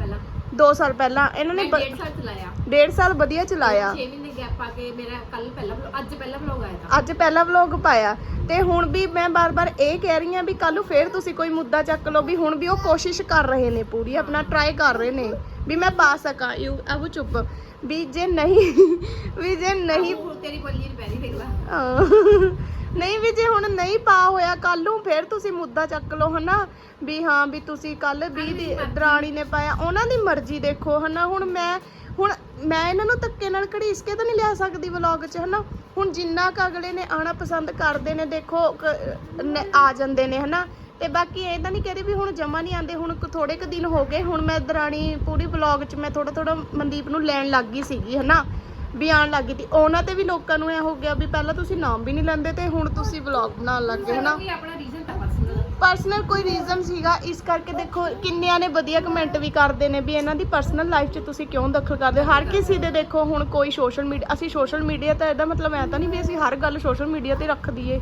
2 ਸਾਲ ਪਹਿਲਾਂ। ਇਹਨਾਂ ਨੇ ਮੈਂ 1.5 ਸਾਲ ਚਲਾਇਆ। ਡੇਢ ਸਾਲ ਵਧੀਆ ਚਲਾਇਆ। 6 ਮਹੀਨੇ ਗੈਪ ਪਾ ਕੇ ਮੇਰਾ ਕੱਲ ਪਹਿਲਾ vlog- ਅੱਜ ਪਹਿਲਾ ਵਲੌਗ ਆਇਆ ਤਾਂ। ਅੱਜ ਪਹਿਲਾ ਵਲੌਗ ਪਾਇਆ। ਤੇ ਹੁਣ ਵੀ ਮੈਂ ਬਾਰ-ਬਾਰ ਇਹ ਕਹਿ ਰਹੀ ਹਾਂ ਵੀ ਕੱਲ ਨੂੰ ਫੇਰ ਤੁਸੀਂ ਕੋਈ ਮੁੱਦਾ ਚੱਕ ਲਓ ਵੀ ਹੁਣ ਵੀ ਉਹ ਕੋਸ਼ਿਸ਼ ਕਰ ਰਹੇ ਨੇ ਪੂਰੀ ਆਪਣਾ ਟਰਾਈ ਕਰ ਰਹੇ ਨੇ ਵੀ ਮੈਂ ਪਾ ਸਕਾਂ। ਯੂ ਅਬੂ ਚੁੱਪ। ਵੀ ਜੇ ਨਹੀਂ ਵੀ ਜੇ ਨਹੀਂ ਤੇਰੀ ਬੋਲੀ ਨਹੀਂ ਪੈਣੀ ਦੇਖ ਲੈ। ਨਹੀਂ ਵੀ ਜੇ ਹੁਣ ਨਹੀਂ ਪਾ ਹੋਇਆ ਕੱਲ ਨੂੰ ਫੇਰ ਤੁਸੀਂ ਮੁੱਦਾ ਚੱਕ ਲਓ ਹਨਾ? ਵੀ ਹਾਂ ਵੀ ਤੁਸੀਂ ਕੱਲ 20 ਦੀ ਦਰਾਣੀ ਨੇ ਪਾਇਆ ਉਹਨਾਂ ਦੀ ਮਰਜ਼ੀ ਦੇਖੋ ਹਨਾ? ਹੁਣ ਮੈਂ ਹੁਣ ਮੈਂ ਇਹਨਾਂ ਨੂੰ ਧੱਕੇ ਨਾਲ ਘੜੀਸ ਕੇ ਤਾਂ ਨਹੀਂ ਲਿਆ ਸਕਦੀ ਵਲੌਗ 'ਚ, ਹਨਾ? ਹੁਣ ਜਿੰਨਾ ਕੁ ਅਗਲੇ ਨੇ ਆਣਾ ਪਸੰਦ ਕਰਦੇ ਨੇ, ਦੇਖੋ ਆ ਜਾਂਦੇ ਨੇ, ਹਨਾ? ਤੇ ਬਾਕੀ ਇਹ ਤਾਂ ਨਹੀਂ ਕਹਦੇ ਵੀ ਹੁਣ ਜਮਾ ਨਹੀਂ ਆਂਦੇ ਹੁਣ ਥੋੜੇ ਕੁ ਦਿਨ ਹੋ ਗਏ, ਹੁਣ ਮੈਂ ਦਰਾਣੀ ਪੂਰੀ ਵਲੌਗ 'ਚ ਮੈਂ ਥੋੜਾ ਥੋੜਾ ਮਨਦੀਪ ਨੂੰ ਲੈਣ ਲੱਗ ਗਈ ਸੀਗੀ, ਹਨਾ? ਵੀ ਆਉਣ ਲੱਗੀ ਤੀ। ਉਹਨਾਂ ਤੇ ਵੀ ਲੋਕਾਂ ਨੂੰ ਇਹ ਹੋ ਗਿਆ ਵੀ ਪਹਿਲਾਂ ਤੁਸੀਂ ਨਾਮ ਵੀ ਨਹੀਂ ਲੈਂਦੇ ਤੇ ਹੁਣ ਤੁਸੀਂ ਵਲੌਗ ਬਣਾਉਣ ਲੱਗ ਗਏ, ਹਨਾ? ਪਰਸਨਲ ਕੋਈ ਰੀਜ਼ਨ ਸੀਗਾ ਇਸ ਕਰਕੇ ਦੇਖੋ ਕਿੰਨਿਆਂ ਨੇ ਵਧੀਆ ਕਮੈਂਟ ਵੀ ਕਰਦੇ ਨੇ ਵੀ ਇਹਨਾਂ ਦੀ ਪਰਸਨਲ ਲਾਈਫ 'ਚ ਤੁਸੀਂ ਕਿਉਂ ਦਖਲ ਕਰਦੇ ਹੋ? ਹਰ ਕਿਸੇ ਦੇ ਦੇਖੋ ਹੁਣ ਕੋਈ ਸੋਸ਼ਲ ਮੀਡੀਆ ਅਸੀਂ ਸੋਸ਼ਲ ਮੀਡੀਆ ਤਾਂ ਇਹਦਾ ਮਤਲਬ ਐ ਤਾਂ ਨਹੀਂ ਵੀ ਅਸੀਂ ਹਰ ਗੱਲ ਸੋਸ਼ਲ ਮੀਡੀਆ ਤੇ ਰੱਖ ਦਈਏ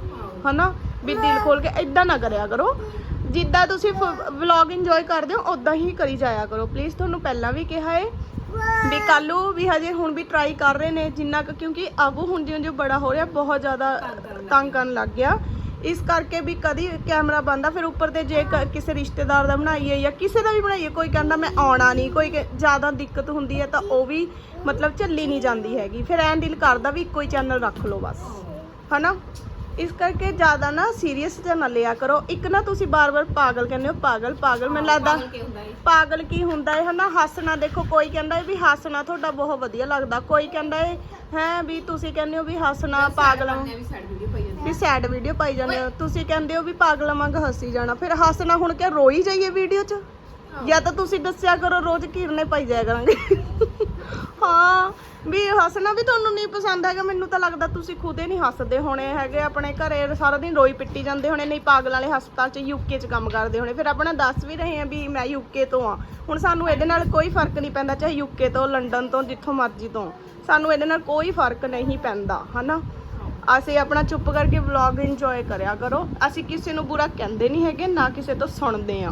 ਹਨਾ? ਵੀ ਦਿਲ ਖੋਲ ਕੇ ਇਦਾਂ ਨਾ ਕਰਿਆ ਕਰੋ। ਜਿੱਦਾਂ ਤੁਸੀਂ ਵਲੌਗ ਇੰਜੋਏ ਕਰਦੇ ਹੋ ਉਦਾਂ ਹੀ ਕਰੀ ਜਾਇਆ ਕਰੋ। ਪਲੀਜ਼ ਤੁਹਾਨੂੰ ਪਹਿਲਾਂ ਵੀ ਕਿਹਾ ਏ ਵੀ ਕੱਲੂ ਵੀ ਹਜੇ ਹੁਣ ਵੀ ਟਰਾਈ ਕਰ ਰਹੇ ਨੇ ਜਿੰਨਾ ਕੁ ਕਿਉਂਕਿ ਆਬੂ ਹੁਣ ਜਿਉਂ ਜਿਉਂ ਬੜਾ ਹੋ ਰਿਹਾ ਬਹੁਤ ਜ਼ਿਆਦਾ ਤੰਗ ਕਰਨ ਲੱਗ ਗਿਆ। ਇਸ ਕਰਕੇ ਵੀ ਕਦੀ ਕੈਮਰਾ ਬੰਦਾ ਫਿਰ ਉੱਪਰ ਤੇ ਜੇ ਕ- ਕਿਸੇ ਰਿਸ਼ਤੇਦਾਰ ਦਾ ਬਣਾਈਏ ਜਾਂ ਕਿਸੇ ਦਾ ਵੀ ਬਣਾਈਏ ਕੋਈ ਕਹਿੰਦਾ ਮੈਂ ਆਉਣਾ ਨਹੀਂ ਕੋਈ ਕਿ- ਜ਼ਿਆਦਾ ਦਿੱਕਤ ਹੁੰਦੀ ਹੈ ਤਾਂ ਉਹ ਵੀ ਮਤਲਬ ਝੱਲੀ ਨਹੀਂ ਜਾਂਦੀ ਹੈਗੀ। ਫਿਰ ਐਂ ਦਿਲ ਕਰਦਾ ਵੀ ਇੱਕੋ ਹੀ ਚੈਨਲ ਰੱਖ ਲਓ ਬਸ ਹਨਾ? ਇਸ ਕਰਕੇ ਜ਼ਿਆਦਾ ਨਾ ਸੀਰੀਅਸ ਜਿਹਾ ਨਾ ਲਿਆ ਕਰੋ। ਇੱਕ ਨਾ ਤੁਸੀਂ ਬਾਰ-ਬਾਰ ਪਾਗਲ ਕਹਿੰਦੇ ਹੋ ਪਾਗਲ ਪਾਗਲ ਮੈਨੂੰ ਲੱਗਦਾ ਕੀ ਹੁੰਦਾ ਹੈ ਪਾਗਲ ਕੀ ਹੁੰਦਾ ਹੈ ਹਨਾ? ਹੱਸਣਾ ਦੇਖੋ ਕੋਈ ਕਹਿੰਦਾ ਹੈ ਵੀ ਹੱਸਣਾ ਤੁਹਾਡਾ ਬਹੁਤ ਵਧੀਆ ਲੱਗਦਾ। ਕੋਈ ਕਹਿੰਦਾ ਹੈ ਹੈ ਵੀ ਤੁਸੀਂ ਕਹਿੰਦੇ ਹੋ ਵੀ ਹੱਸਣਾ ਪਾਗਲ। ਵਾਂਗ- ਵੀ ਸਾਈਡ ਵੀਡੀਓ ਪਈ ਜਾਂਦੀ ਵੀ ਸੈਡ ਵੀਡੀਓ ਪਾਈ ਜਾਂਦੇ ਹੋ। ਤੁਸੀਂ ਕਹਿੰਦੇ ਹੋ ਵੀ ਪਾਗਲਾਂ ਵਾਂਗ ਹੱਸੀ ਜਾਣਾ। ਫਿਰ ਹੱਸਣਾ ਹੁਣ ਕਿਆ ਰੋਈ ਜਾਈਏ ਵੀਡੀਓ 'ਚ? ਜਾਂ ਤਾਂ ਤੁਸੀਂ ਦੱਸਿਆ ਕਰੋ ਰੋਜ਼ ਕੀਰਨੇ ਪਾਈ ਜਾਇਆ ਕਰਾਂਗੇ। ਹਾਂ ਵੀ ਹੱਸਣਾ ਵੀ ਤੁਹਾਨੂੰ ਨਹੀਂ ਪਸੰਦ ਹੈਗਾ। ਮੈਨੂੰ ਤਾਂ ਲੱਗਦਾ ਤੁਸੀਂ ਖੁਦ ਹੀ ਨਹੀਂ ਹੱਸਦੇ ਹੋਣੇ ਹੈਗੇ। ਆਪਣੇ ਘਰੇ ਸਾਰਾ ਦਿਨ ਰੋਈ ਪਿੱਟੀ ਜਾਂਦੇ ਹੋਣੇ। ਨਹੀਂ ਪਾਗਲ ਵਾਲੇ ਹਸਪਤਾਲ 'ਚ ਯੂਕੇ 'ਚ ਕੰਮ ਕਰਦੇ ਹੋਣੇ। ਫਿਰ ਆਪਣਾ ਦੱਸ ਵੀ ਰਹੇ ਆ ਵੀ ਮੈਂ ਯੂਕੇ ਤੋਂ ਆ। ਹੁਣ ਸਾਨੂੰ ਇਹਦੇ ਨਾਲ ਕੋਈ ਫ਼ਰਕ ਨਹੀਂ ਪੈਂਦਾ ਚਾਹੇ ਯੂਕੇ ਤੋਂ ਲੰਡਨ ਤੋਂ ਜਿੱਥੋਂ ਮਰਜ਼ੀ ਤੋਂ। ਸਾਨੂੰ ਇਹਦੇ ਨਾਲ ਕੋਈ ਫ਼ਰਕ ਨਹੀਂ ਪੈਂਦਾ ਹਨਾ? ਅਸੀਂ ਆਪਣਾ ਚੁੱਪ ਕਰਕੇ ਵਲੌਗ ਇੰਜੋਏ ਕਰਿਆ ਕਰੋ। ਅਸੀਂ ਕਿਸੇ ਨੂੰ ਬੁਰਾ ਕਹਿੰਦੇ ਨਹੀਂ ਹੈਗੇ ਨਾ ਕਿਸੇ ਤੋਂ ਸੁਣਦੇ ਆ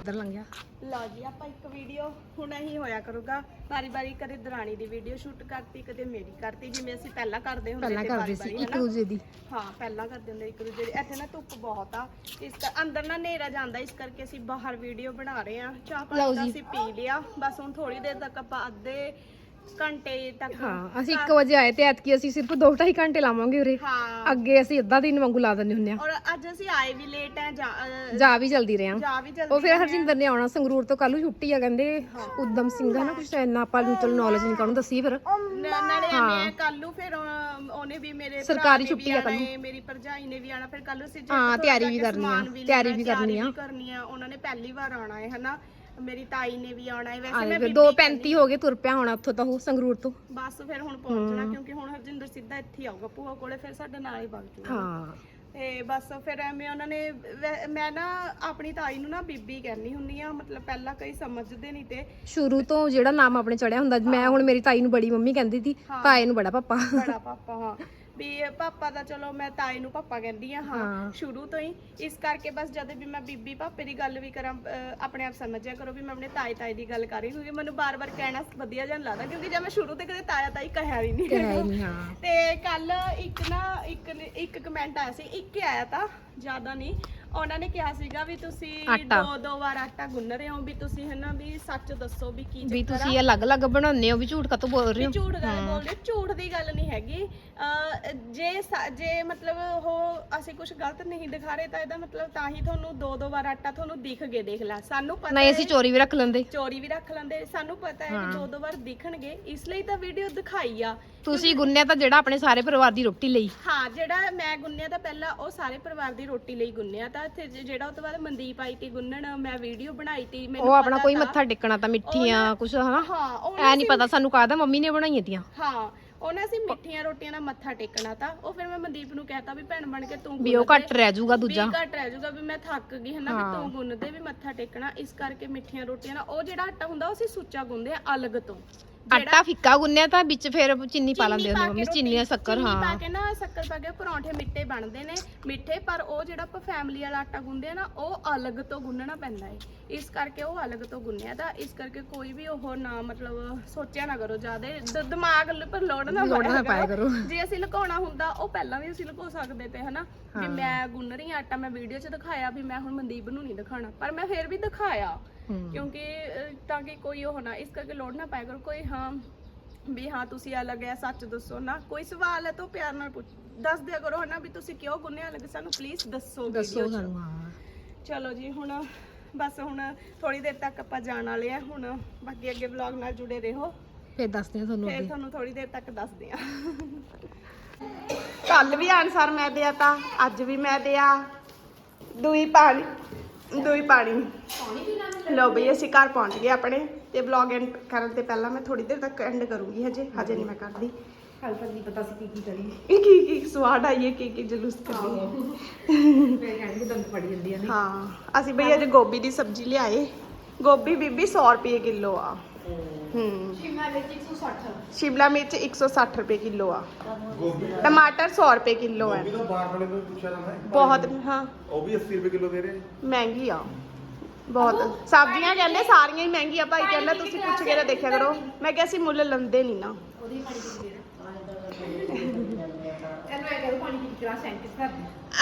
ਇੱਧਰ ਲੰਘਿਆ ਲਓ ਜੀ ਆਪਾਂ ਇੱਕ ਵੀਡੀਓ ਹੁਣ ਹੀ ਹੋਇਆ ਕਰੂਗਾ। ਵਾਰੀ ਵਾਰੀ ਕਦੇ ਦਰਾਣੀ ਦੀ ਵੀਡੀਓ ਸ਼ੂਟ ਕਰਤੀ ਕਦੇ ਮੇਰੀ ਕਰਤੀ ਜਿਵੇਂ ਅਸੀਂ ਪਹਿਲਾਂ ਕਰਦੇ ਹੁੰਦੇ ਪਹਿਲਾਂ ਕਰਦੇ ਸੀ ਇੱਕ? ਦੂਜੇ ਦੀ। ਹਾਂ ਪਹਿਲਾਂ ਕਰਦੇ ਹੁੰਦੇ ਇੱਕ ਦੂਜੇ ਦੀ। ਇੱਥੇ ਨਾ ਧੁੱਪ ਬਹੁਤ ਆ। ਇਸ ਕਰ ਅੰਦਰ ਨਾ ਹਨੇਰਾ ਜਾਂਦਾ ਇਸ ਕਰਕੇ ਅਸੀਂ ਬਾਹਰ ਵੀਡੀਓ ਬਣਾ ਰਹੇ ਆ ਚਾਹ ਪਾਣੀ। ਅਸੀਂ ਪੀ ਲਿਆ। ਬਸ ਹੁਣ ਥੋੜੀ ਦੇਰ ਤੱਕ ਆਪਾਂ ਅੱਧੇ ਘੰਟੇ ਤੱਕ। ਹਾਂ ਅਸੀਂ 1 ਵਜੇ ਆਏ ਤੇ ਐਤਕੀ ਅਸੀਂ ਸਿਰਫ 2.5 ਘੰਟੇ ਲਾਵਾਂਗੇ ਉਰੇ। ਹਾਂ। ਅੱਗੇ ਅਸੀਂ ਅੱਧਾ ਦਿਨ ਵਾਂਗੂ ਲਾ ਦਿੰਦੇ ਹੁੰਦੇ ਆ ਔਰ ਅੱਜ ਅਸੀਂ ਆਏ ਵੀ ਲੇਟ ਆ ਜਾ ਅਹ, ਜਾ ਵੀ ਜਲਦੀ ਰਹੇ ਆ ਜਾ ਵੀ ਜਲਦੀ ਉਹ ਫਿਰ ਹਰਜਿੰਦਰ ਨੇ ਆਉਣਾ ਸੰਗਰੂਰ ਤੋਂ ਕੱਲ ਛੁੱਟੀ ਆ ਕਹਿੰਦੇ। ਉਦਮ ਸਿੰਘ ਹੈ ਨਾ ਕੁਛ ਇੰਨਾ ਆਪਾਂ ਨੂੰ ਚਲੋ ਨੌਲੇਜ ਨਹੀਂ ਕਾਹਨੂੰ ਦੱਸੀ ਫਿਰ। ਨ- ਨਾਲੇ ਐਵੇਂ ਕੱਲ ਨੂੰ ਫਿਰ ਉਹ- ਉਹਨੇ ਵੀ ਮੇਰੇ ਭਰਾ ਸਰਕਾਰੀ ਨੇ ਛੁੱਟੀ ਵੀ ਆ ਕੱਲ੍ਹ ਆਉਣਾ ਏ, ਮੇਰੀ ਭਰਜਾਈ ਨੇ ਵੀ ਆਣਾ ਫਿਰ ਕੱਲ ਨੂੰ ਅਸੀਂ ਹਾਂ, ਤਿਆਰੀ ਵੀ ਕਰਨੀ ਆ, ਤਿਆਰੀ ਵੀ ਕਰਨੀ ਆ। ਕਰਨੀ ਆ। ਉਹਨਾਂ ਨੇ ਪਹਿਲੀ ਵਾਰ ਆਉਣਾ ਹੈ ਹਨਾ? ਮੇਰੀ ਤਾਈ ਨੇ ਵੀ ਆਉਣਾ ਹੈ। ਵੈਸੇ ਮੈਂ ਬੀਬੀ 2:35 ਹੋ ਗਏ ਤੁਰ ਪਿਆ ਹੋਣਾ ਉੱਥੋਂ ਤਾਂ ਉਹ ਸੰਗਰੂਰ ਤੋਂ। ਬਸ ਫਿਰ ਹੁਣ ਪਹੁੰਚਣਾ ਕਿਉਂਕਿ ਹੁਣ ਹਰਜਿੰਦਰ ਸਿੱਧਾ ਇੱਥੇ ਹੀ ਆਊਗਾ ਭੂਆ ਕੋਲੇ ਫਿਰ ਸਾਡੇ ਨਾਲ ਹੀ ਵਗ ਜੂਗਾ। ਹਾਂ। ਤੇ ਬਸ ਫਿਰ ਐਵੇਂ ਉਹਨਾਂ ਨੇ ਵੈ- ਮੈਂ ਨਾ ਆਪਣੀ ਤਾਈ ਨੂੰ ਨਾ ਬੀਬੀ ਕਹਿੰਦੀ ਹੁੰਨੀ ਆ ਮਤਲਬ ਪਹਿਲਾਂ ਕਈ ਸਮਝਦੇ ਨਹੀਂ ਤੇ। ਸ਼ੁਰੂ ਤੋਂ ਜਿਹੜਾ ਨਾਮ ਆਪਣੇ ਚੜਿਆ ਹੁੰਦਾ ਮੈਂ ਹੁਣ ਮੇਰੀ ਤਾਈ ਨੂੰ ਬੜੀ ਮੰਮੀ ਕਹਿੰਦੀ ਸੀ ਤਾਏ ਨੂੰ ਬੜਾ ਪਾਪਾ। ਬੜਾ ਪਾਪਾ ਹਾਂ। ਵੀ ਇਹ ਪਾਪਾ ਦਾ ਚਲੋ ਮੈਂ ਤਾਏ ਨੂੰ ਪਾਪਾ ਕਹਿੰਦੀ ਆ ਹਾਂ ਹਾਂ। ਸ਼ੁਰੂ ਤੋਂ ਹੀ। ਇਸ ਕਰਕੇ ਬਸ ਜਦ ਵੀ ਮੈਂ ਬੀਬੀ ਪਾਪੇ ਦੀ ਗੱਲ ਵੀ ਕਰਾਂ ਅਹ ਆਪਣੇ ਆਪ ਸਮਝਿਆ ਕਰੋ ਵੀ ਮੈਂ ਆਪਣੇ ਤਾਏ ਤਾਏ ਦੀ ਗੱਲ ਕਰ ਰਹੀ ਕਿਉਂਕਿ ਮੈਨੂੰ ਬਾਰ-ਬਾਰ ਕਹਿਣਾ ਵਧੀਆ ਜਿਹਾ ਲੱਗਦਾ ਕਿਉਂਕਿ ਜੇ ਮੈਂ ਸ਼ੁਰੂ ਤੇ ਕਦੇ ਤਾਇਆ ਤਾਈ ਕਹਿਆ ਵੀ ਨਹੀਂ ਕਿਹਾ ਹੀ ਨਹੀਂ ਹਾਂ। ਤੇ ਕੱਲ ਇੱਕ ਨਾ ਇੱਕ ਇੱਕ ਕਮੈਂਟ ਆਇਆ ਸੀ ਇੱਕ ਹੀ ਆਇਆ ਤਾਂ ਜ਼ਿਆਦਾ ਨਹੀਂ ਉਹਨਾਂ ਨੇ ਕਿਹਾ ਸੀਗਾ ਵੀ ਤੁਸੀਂ ਆਟਾ। ਦੋ ਦੋ ਵਾਰ ਆਟਾ ਗੁੰਨ ਰਹੇ ਹੋ ਵੀ ਤੁਸੀਂ ਹਨਾ ਵੀ ਸੱਚ ਦੱਸੋ ਵੀ ਕੀ ਵੀ ਚੱਕਰ ਆ। ਤੁਸੀਂ ਅਲੱਗ-ਅਲੱਗ ਬਣਾਉਂਦੇ ਹੋ ਵੀ ਝੂਠ ਕਾਤੋਂ ਬੋਲ ਰਹੇ ਵੀ ਹੋ? ਝੂਠ ਗੱਲ ਬੋਲਦੇ ਝੂਠ ਦੀ ਗੱਲ ਨਹੀਂ ਹੈਗੀ। ਅਹ ਜੇ ਸਾ- ਜੇ ਮਤਲਬ ਉਹ ਅਸੀਂ ਕੁਝ ਗਲਤ ਨਹੀਂ ਦਿਖਾ ਰਹੇ ਤਾਂ ਇਹਦਾ ਮਤਲਬ ਤਾਂ ਹੀ ਤੁਹਾਨੂੰ ਦੋ ਦੋ ਵਾਰ ਆਟਾ ਤੁਹਾਨੂੰ ਦਿਖ ਗਏ ਦੇਖ ਲੈ। ਸਾਨੂੰ ਪਤਾ ਨਹੀਂ ਹੈ ਅਸੀਂ ਚੋਰੀ ਵੀ ਰੱਖ ਲੈਂਦੇ। ਚੋਰੀ ਵੀ ਰੱਖ ਲੈਂਦੇ। ਸਾਨੂੰ ਪਤਾ ਹੈ ਕਿ ਦੋ ਦੋ ਵਾਰ ਦਿਖਣਗੇ। ਇਸ ਲਈ ਤਾਂ ਵੀਡੀਓ ਦਿਖਾਈ ਆ। ਤੁਸੀਂ ਗੁੰਨਿਆ ਤਾਂ ਜਿਹੜਾ ਆਪਣੇ ਸਾਰੇ ਪਰਿਵਾਰ ਦੀ ਰੋਟੀ ਲਈ। ਹਾਂ ਜਿਹੜਾ ਮੈਂ ਗੁੰਨਿਆ ਤਾਂ ਪਹਿਲਾਂ ਉਹ ਸਾਰੇ ਪਰਿਵਾਰ ਦੀ ਰੋਟੀ ਲਈ ਗੁੰਨਿਆ ਤਾਂ ਤੇ ਜ- ਜਿਹੜਾ ਉਹ ਤੋਂ ਬਾਅਦ ਮਨਦੀਪ ਆਈ ਤੀ ਗੁੰਨਣ ਮੈਂ ਵੀਡੀਓ ਬਣਾਈ ਤੀ ਉਹ ਆਪਣਾ ਪਤਾ ਕੋਈ ਤਾ- ਮੱਥਾ ਟੇਕਣਾ ਤਾਂ ਮਿੱਠੀਆਂ ਕੁਛ ਹਨਾ? ਹਾਂ ਐ ਨਹੀਂ ਪਤਾ ਸਾਨੂੰ ਕਾਹਦਾ ਮੰਮੀ ਨੇ ਬਣਾਈਆਂ ਤੀਆਂ। ਹਾਂ ਉਹਨਾਂ ਸੀ ਮਿੱਠੀਆਂ ਰੋਟੀਆਂ ਨਾਲ ਮੱਥਾ ਟੇਕਣਾ ਤਾਂ। ਉਹ ਫਿਰ ਮੈਂ ਮਨਦੀਪ ਨੂੰ ਕਹਿਤਾ ਵੀ ਭੈਣ ਬਣ ਕੇ ਤੂੰ ਵੀ ਉਹ ਗੁੰਨ ਘੱਟ ਰਹਿ ਜਾਊਗਾ ਦੂਜਾ। ਵੀ ਘੱਟ ਰਹਿ ਜਾਊਗਾ ਵੀ ਮੈਂ ਥੱਕ ਗਈ ਹਨਾ ਵੀ ਤੂੰ ਗੁੰਨ ਦੇ ਵੀ ਮੱਥਾ ਟੇਕਣਾ। ਇਸ ਕਰਕੇ ਮਿੱਠੀਆਂ ਰੋਟੀਆਂ ਨਾਲ ਉਹ ਜਿਹੜਾ ਆਟਾ ਹੁੰਦਾ ਉਹ ਅਸੀਂ ਸੁੱਚਾ ਗੁੰਨਦੇ ਆ ਅਲੱਗ ਤੋਂ। ਆਟਾ ਫਿੱਕਾ ਗੁੰਨਿਆ ਤਾਂ ਵਿੱਚ ਫਿਰ ਚੀਨੀ ਪਾ ਲੈਂਦੇ ਹੁੰਦੇ ਮੰਮੀ ਚੀਨੀ ਰੋਟੀ- ਸ਼ੱਕਰ ਚੀਨੀ ਪਾ ਹਾਂ। ਕੇ ਨਾ ਸ਼ੱਕਰ ਪਾ ਕੇ ਪਰੌਂਠੇ ਮਿੱਠੇ ਬਣਦੇ ਨੇ ਮਿੱਠੇ ਪਰ ਉਹ ਜਿਹੜਾ ਆਪਾਂ ਫੈਮਿਲੀ ਵਾਲਾ ਆਟਾ ਗੁੰਨਦੇ ਆ ਨਾ ਉਹ ਅਲੱਗ ਤੋਂ ਗੁੰਨਣਾ ਪੈਂਦਾ ਹੈ ਇਸ ਕਰਕੇ ਉਹ ਅਲੱਗ ਤੋਂ ਗੁੰਨਿਆ ਤਾਂ ਇਸ ਕਰਕੇ ਕੋਈ ਵੀ ਉਹ ਨਾ ਮਤਲਬ ਸੋਚਿਆ ਨਾ ਕਰੋ ਜਿਆਦੇ ਦ- ਦਿਮਾਗ ਪਰ ਲੋਡ ਨਾ ਪਾਇਆ ਕਰੋ। ਜੇ ਅਸੀਂ ਲੁਕਾਉਣਾ ਹੁੰਦਾ ਉਹ ਪਹਿਲਾਂ ਵੀ ਅਸੀਂ ਲੁਕੋ ਸਕਦੇ ਤੇ ਹਨਾ? ਵੀ ਮੈਂ ਗੁੰਨ ਰਹੀ ਹਾਂ ਆਟਾ ਮੈਂ ਵੀਡੀਓ 'ਚ ਦਿਖਾਇਆ ਵੀ ਮੈਂ ਹੁਣ ਮਨਦੀਪ ਨੂੰ ਨਹੀਂ ਦਿਖਾਣਾ ਪਰ ਮੈਂ ਫਿਰ ਵੀ ਦਿਖਾਇਆ। ਹੂੰ। ਕਿਉਂਕਿ ਤਾਂ ਕਿ ਕੋਈ ਉਹ ਨਾ ਇਸ ਕਰਕੇ ਲੋਡ ਨਾ ਪਾਇਆ ਕਰੋ ਕੋਈ ਹਾਂ ਵੀ ਹਾਂ ਤੁਸੀਂ ਅਲੱਗ ਹੈ ਸੱਚ ਦੱਸੋ ਨਾ ਕੋਈ ਸਵਾਲ ਹੈ ਤਾਂ ਪਿਆਰ ਨਾਲ ਪੁੱਛ ਦੱਸ ਦਿਆ ਕਰੋ ਹਨਾ ਵੀ ਤੁਸੀਂ ਕਿਉਂ ਗੁੰਨਿਆ ਅਲੱਗ ਸਾਨੂੰ ਪਲੀਜ਼ ਦੱਸੋ ਦੱਸੋ। ਸਾਨੂੰ ਹਾਂ। ਚਲੋ ਜੀ ਹੁਣ ਬਸ ਹੁਣ ਥੋੜੀ ਦੇਰ ਤੱਕ ਆਪਾਂ ਜਾਣ ਵਾਲੇ ਆ ਹੁਣ ਬਾਕੀ ਅੱਗੇ ਵਲੌਗ ਨਾਲ ਜੁੜੇ ਰਹੋ। ਫਿਰ ਦੱਸਦੇ ਆ ਤੁਹਾਨੂੰ ਫਿਰ ਤੁਹਾਨੂੰ ਥੋੜੀ ਦੇਰ ਤੱਕ ਦੱਸਦੇ ਆ ਕੱਲ ਵੀ ਆਨਸਰ ਮੈਂ ਦਿਆ ਤਾਂ ਅੱਜ ਵੀ ਮੈਂ ਦਿਆ। ਦੂਈ ਪਾਣੀ ਦੂਈ ਪਾਣੀ ਲੋ ਬਈ ਅਸੀਂ ਘਰ ਪਹੁੰਚ ਗਏ ਆਪਣੇ ਤੇ ਵਲੌਗ ਐਂਡ ਕਰਨ ਤੇ ਪਹਿਲਾਂ ਮੈਂ ਥੋੜੀ ਦੇਰ ਤੱਕ ਐਂਡ ਕਰੂੰਗੀ ਹਜੇ ਹਜੇ ਨਹੀਂ ਮੈਂ ਕਰਦੀ। ਕੱਲ ਤੱਕ ਨਹੀਂ ਪਤਾ ਸੀ ਕੀ ਕੀ ਕਰੀ ਇਹ ਕੀ ਕੀ ਸਵਾਦ ਆਈਏ ਕੀ ਕੀ ਜਲੂਸ ਕਰਦੀ ਮੈਂ ਕਹਿੰਦੀ ਦੰਦ ਫੜੀ ਜਾਂਦੀਆਂ ਨੇ। ਹਾਂ ਅਸੀਂ ਬਈ ਅੱਜ ਗੋਭੀ ਦੀ ਸਬਜ਼ੀ ਲਿਆਏ। ਗੋਭੀ ਬੀਬੀ 100 ਰੁਪਏ ਕਿਲੋ ਆ। ਹੂੰ। ਸ਼ਿਮਲਾ ਮਿਰਚ 160 ਸ਼ਿਮਲਾ ਮਿਰਚ 160 ਰੁਪਏ ਕਿਲੋ ਆ। ਟਮਾਟਰ 100 ਰੁਪਏ ਕਿਲੋ ਹੈ ਗੋਭੀ ਤਾਂ ਬਾਹਰ ਵਾਲੇ ਨੂੰ ਪੁੱਛਿਆ ਨਾ ਮੈਂ ਬਹੁਤ ਹਾਂ। ਉਹ ਵੀ 80 ਰੁਪਏ ਕਿਲੋ ਦੇ ਰਹੇ ਮਹਿੰਗੀ ਆ। ਬਹੁਤ। ਸਬਜ਼ੀਆਂ ਕਹਿੰਦੇ ਸਾਰੀਆਂ ਹੀ ਮਹਿੰਗੀਆਂ ਭਾਈ ਕਹਿੰਦਾ ਤੁਸੀਂ ਪੁੱਛ ਕੇ ਤਾਂ ਦੇਖਿਆ ਕਰੋ। ਮੈਂ ਕਿਹਾ ਅਸੀਂ ਮੁੱਲ ਲੰਦੇ ਨਹੀਂ ਨਾ।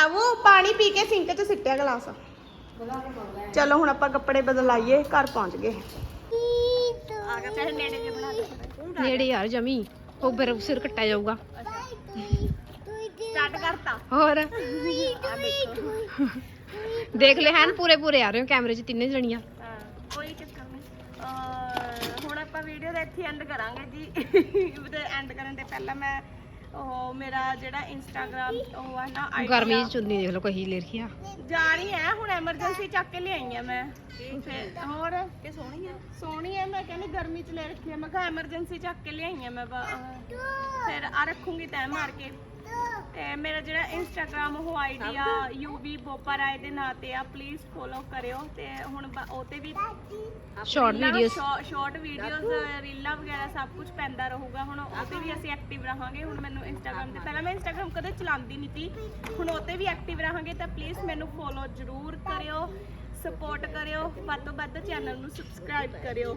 ਆ ਉਹ ਪਾਣੀ ਪੀ ਕੇ ਸਿੰਕ 'ਚ ਸਿੱਟਿਆ ਗਲਾਸ। ਚਲੋ ਹੁਣ ਆਪਾਂ ਕੱਪੜੇ ਬਦਲਾਈਏ ਘਰ ਪਹੁੰਚ ਗਏ। ਆ ਗਿਆ ਨੇੜੇ ਜੇ ਬਣਾ ਦੇ। ਨੇੜੇ ਯਾਰ ਜਮੀ ਉਹ ਫਿਰ ਸਿਰ ਕੱਟਿਆ ਜਾਊਗਾ। ਸਟਾਰਟ ਕਰਤਾ। ਹੋਰ? ਆ ਦੇਖੋ ਲੈ ਹਨ ਪੂਰੇ ਪੂਰੇ ਆ ਰਹੇ ਹੋ ਕੈਮਰੇ 'ਚ ਤਿੰਨੇ ਜਣੀਆਂ। ਹਾਂ, ਕੋਈ ਚੱਕਰ ਨਹੀਂ ਅਹ ਹੁਣ ਆਪਾਂ ਵੀਡੀਓ ਦਾ ਇੱਥੇ ਐਂਡ ਕਰਾਂਗੇ ਜੀ। ਤੇ ਐਂਡ ਕਰਨ ਦੇ ਪਹਿਲਾਂ ਮੈਂ ਉਹ ਮੇਰਾ ਜਿਹੜਾ ਇੰਸਟਾਗ੍ਰam ਉਹ ਆ ਨਾ ID ਗਰਮੀ ਦਾ- 'ਚ ਚੁੰਨੀ ਦੇਖ ਲਓ ਕਹੀ ਲੈ ਰਹੀ ਆ ਜਾਣੀ ਹੈ ਹੁਣ ਐਮਰਜੈਂਸੀ ਚੱਕ ਕੇ ਲਿਆਈ ਆ ਮੈਂ। ਫਿਰ ਹੋਰ? ਕਿ ਸੋਹਣੀ ਹੈ ਸੋਹਣੀ ਹੈ ਮੈਂ ਕਹਿੰਦੀ ਗਰਮੀ ਚ ਲੈ ਰੱਖੀ ਆ। ਮੈਂ ਕਿਹਾ ਐਮਰਜੈਂਸੀ ਚੱਕ ਕੇ ਲਿਆਈ ਆ ਮੈਂ ਬ- ਅਹ ਫਿਰ ਆ ਰੱਖੂੰਗੀ ਤੈਅ ਮਾਰ ਕੇ। ਤੇ ਮੇਰਾ ਜਿਹੜਾ ਇੰਸਟਾਗ੍ਰam ਉਹ ਆਈਡੀ ਆ ਯੂਵੀ ਬੋਪਰਾਏ ਦੇ ਨਾਂ ਤੇ ਆ ਪਲੀਜ਼ ਫੋਲੋ ਕਰਿਓ ਤੇ ਹੁਣ ਬ- ਉਹ ਤੇ ਵੀ ਸ਼ਾਰਟ ਵੀਡੀਓਜ਼ ਸ਼ਾਰਟ ਵੀਡੀਓਜ਼ ਰੀਲਾਂ ਵਗੈਰਾ ਸਭ ਕੁਝ ਪੈਂਦਾ ਰਹੂਗਾ। ਹੁਣ ਉਹ ਤੇ ਵੀ ਅਸੀਂ ਐਕਟਿਵ ਰਹਾਂਗੇ ਹੁਣ ਮੈਨੂੰ ਇੰਸਟਾਗ੍ਰam ਤੇ ਪਹਿਲਾਂ ਮੈਂ ਇੰਸਟਾਗ੍ਰam ਕਦੇ ਚਲਾਉਂਦੀ ਨਹੀਂ ਸੀ ਹੁਣ ਉਹ ਤੇ ਵੀ ਐਕਟਿਵ ਰਹਾਂਗੇ ਤਾਂ ਪਲੀਜ਼ ਮੈਨੂੰ ਫੋਲੋ ਜ਼ਰੂਰ ਕਰਿਓ ਸਪੋਰਟ ਕਰਿਓ ਵੱਧ ਤੋਂ ਵੱਧ ਚੈਨਲ ਨੂੰ ਸਬਸਕ੍ਰਾਈਬ ਕਰਿਓ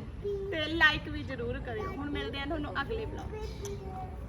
ਤੇ ਲਾਈਕ ਵੀ ਜ਼ਰੂਰ ਕਰਿਓ। ਹੁਣ ਮਿਲਦੇ ਹਾਂ ਤੁਹਾਨੂੰ ਅਗਲੇ ਵਲੌਗ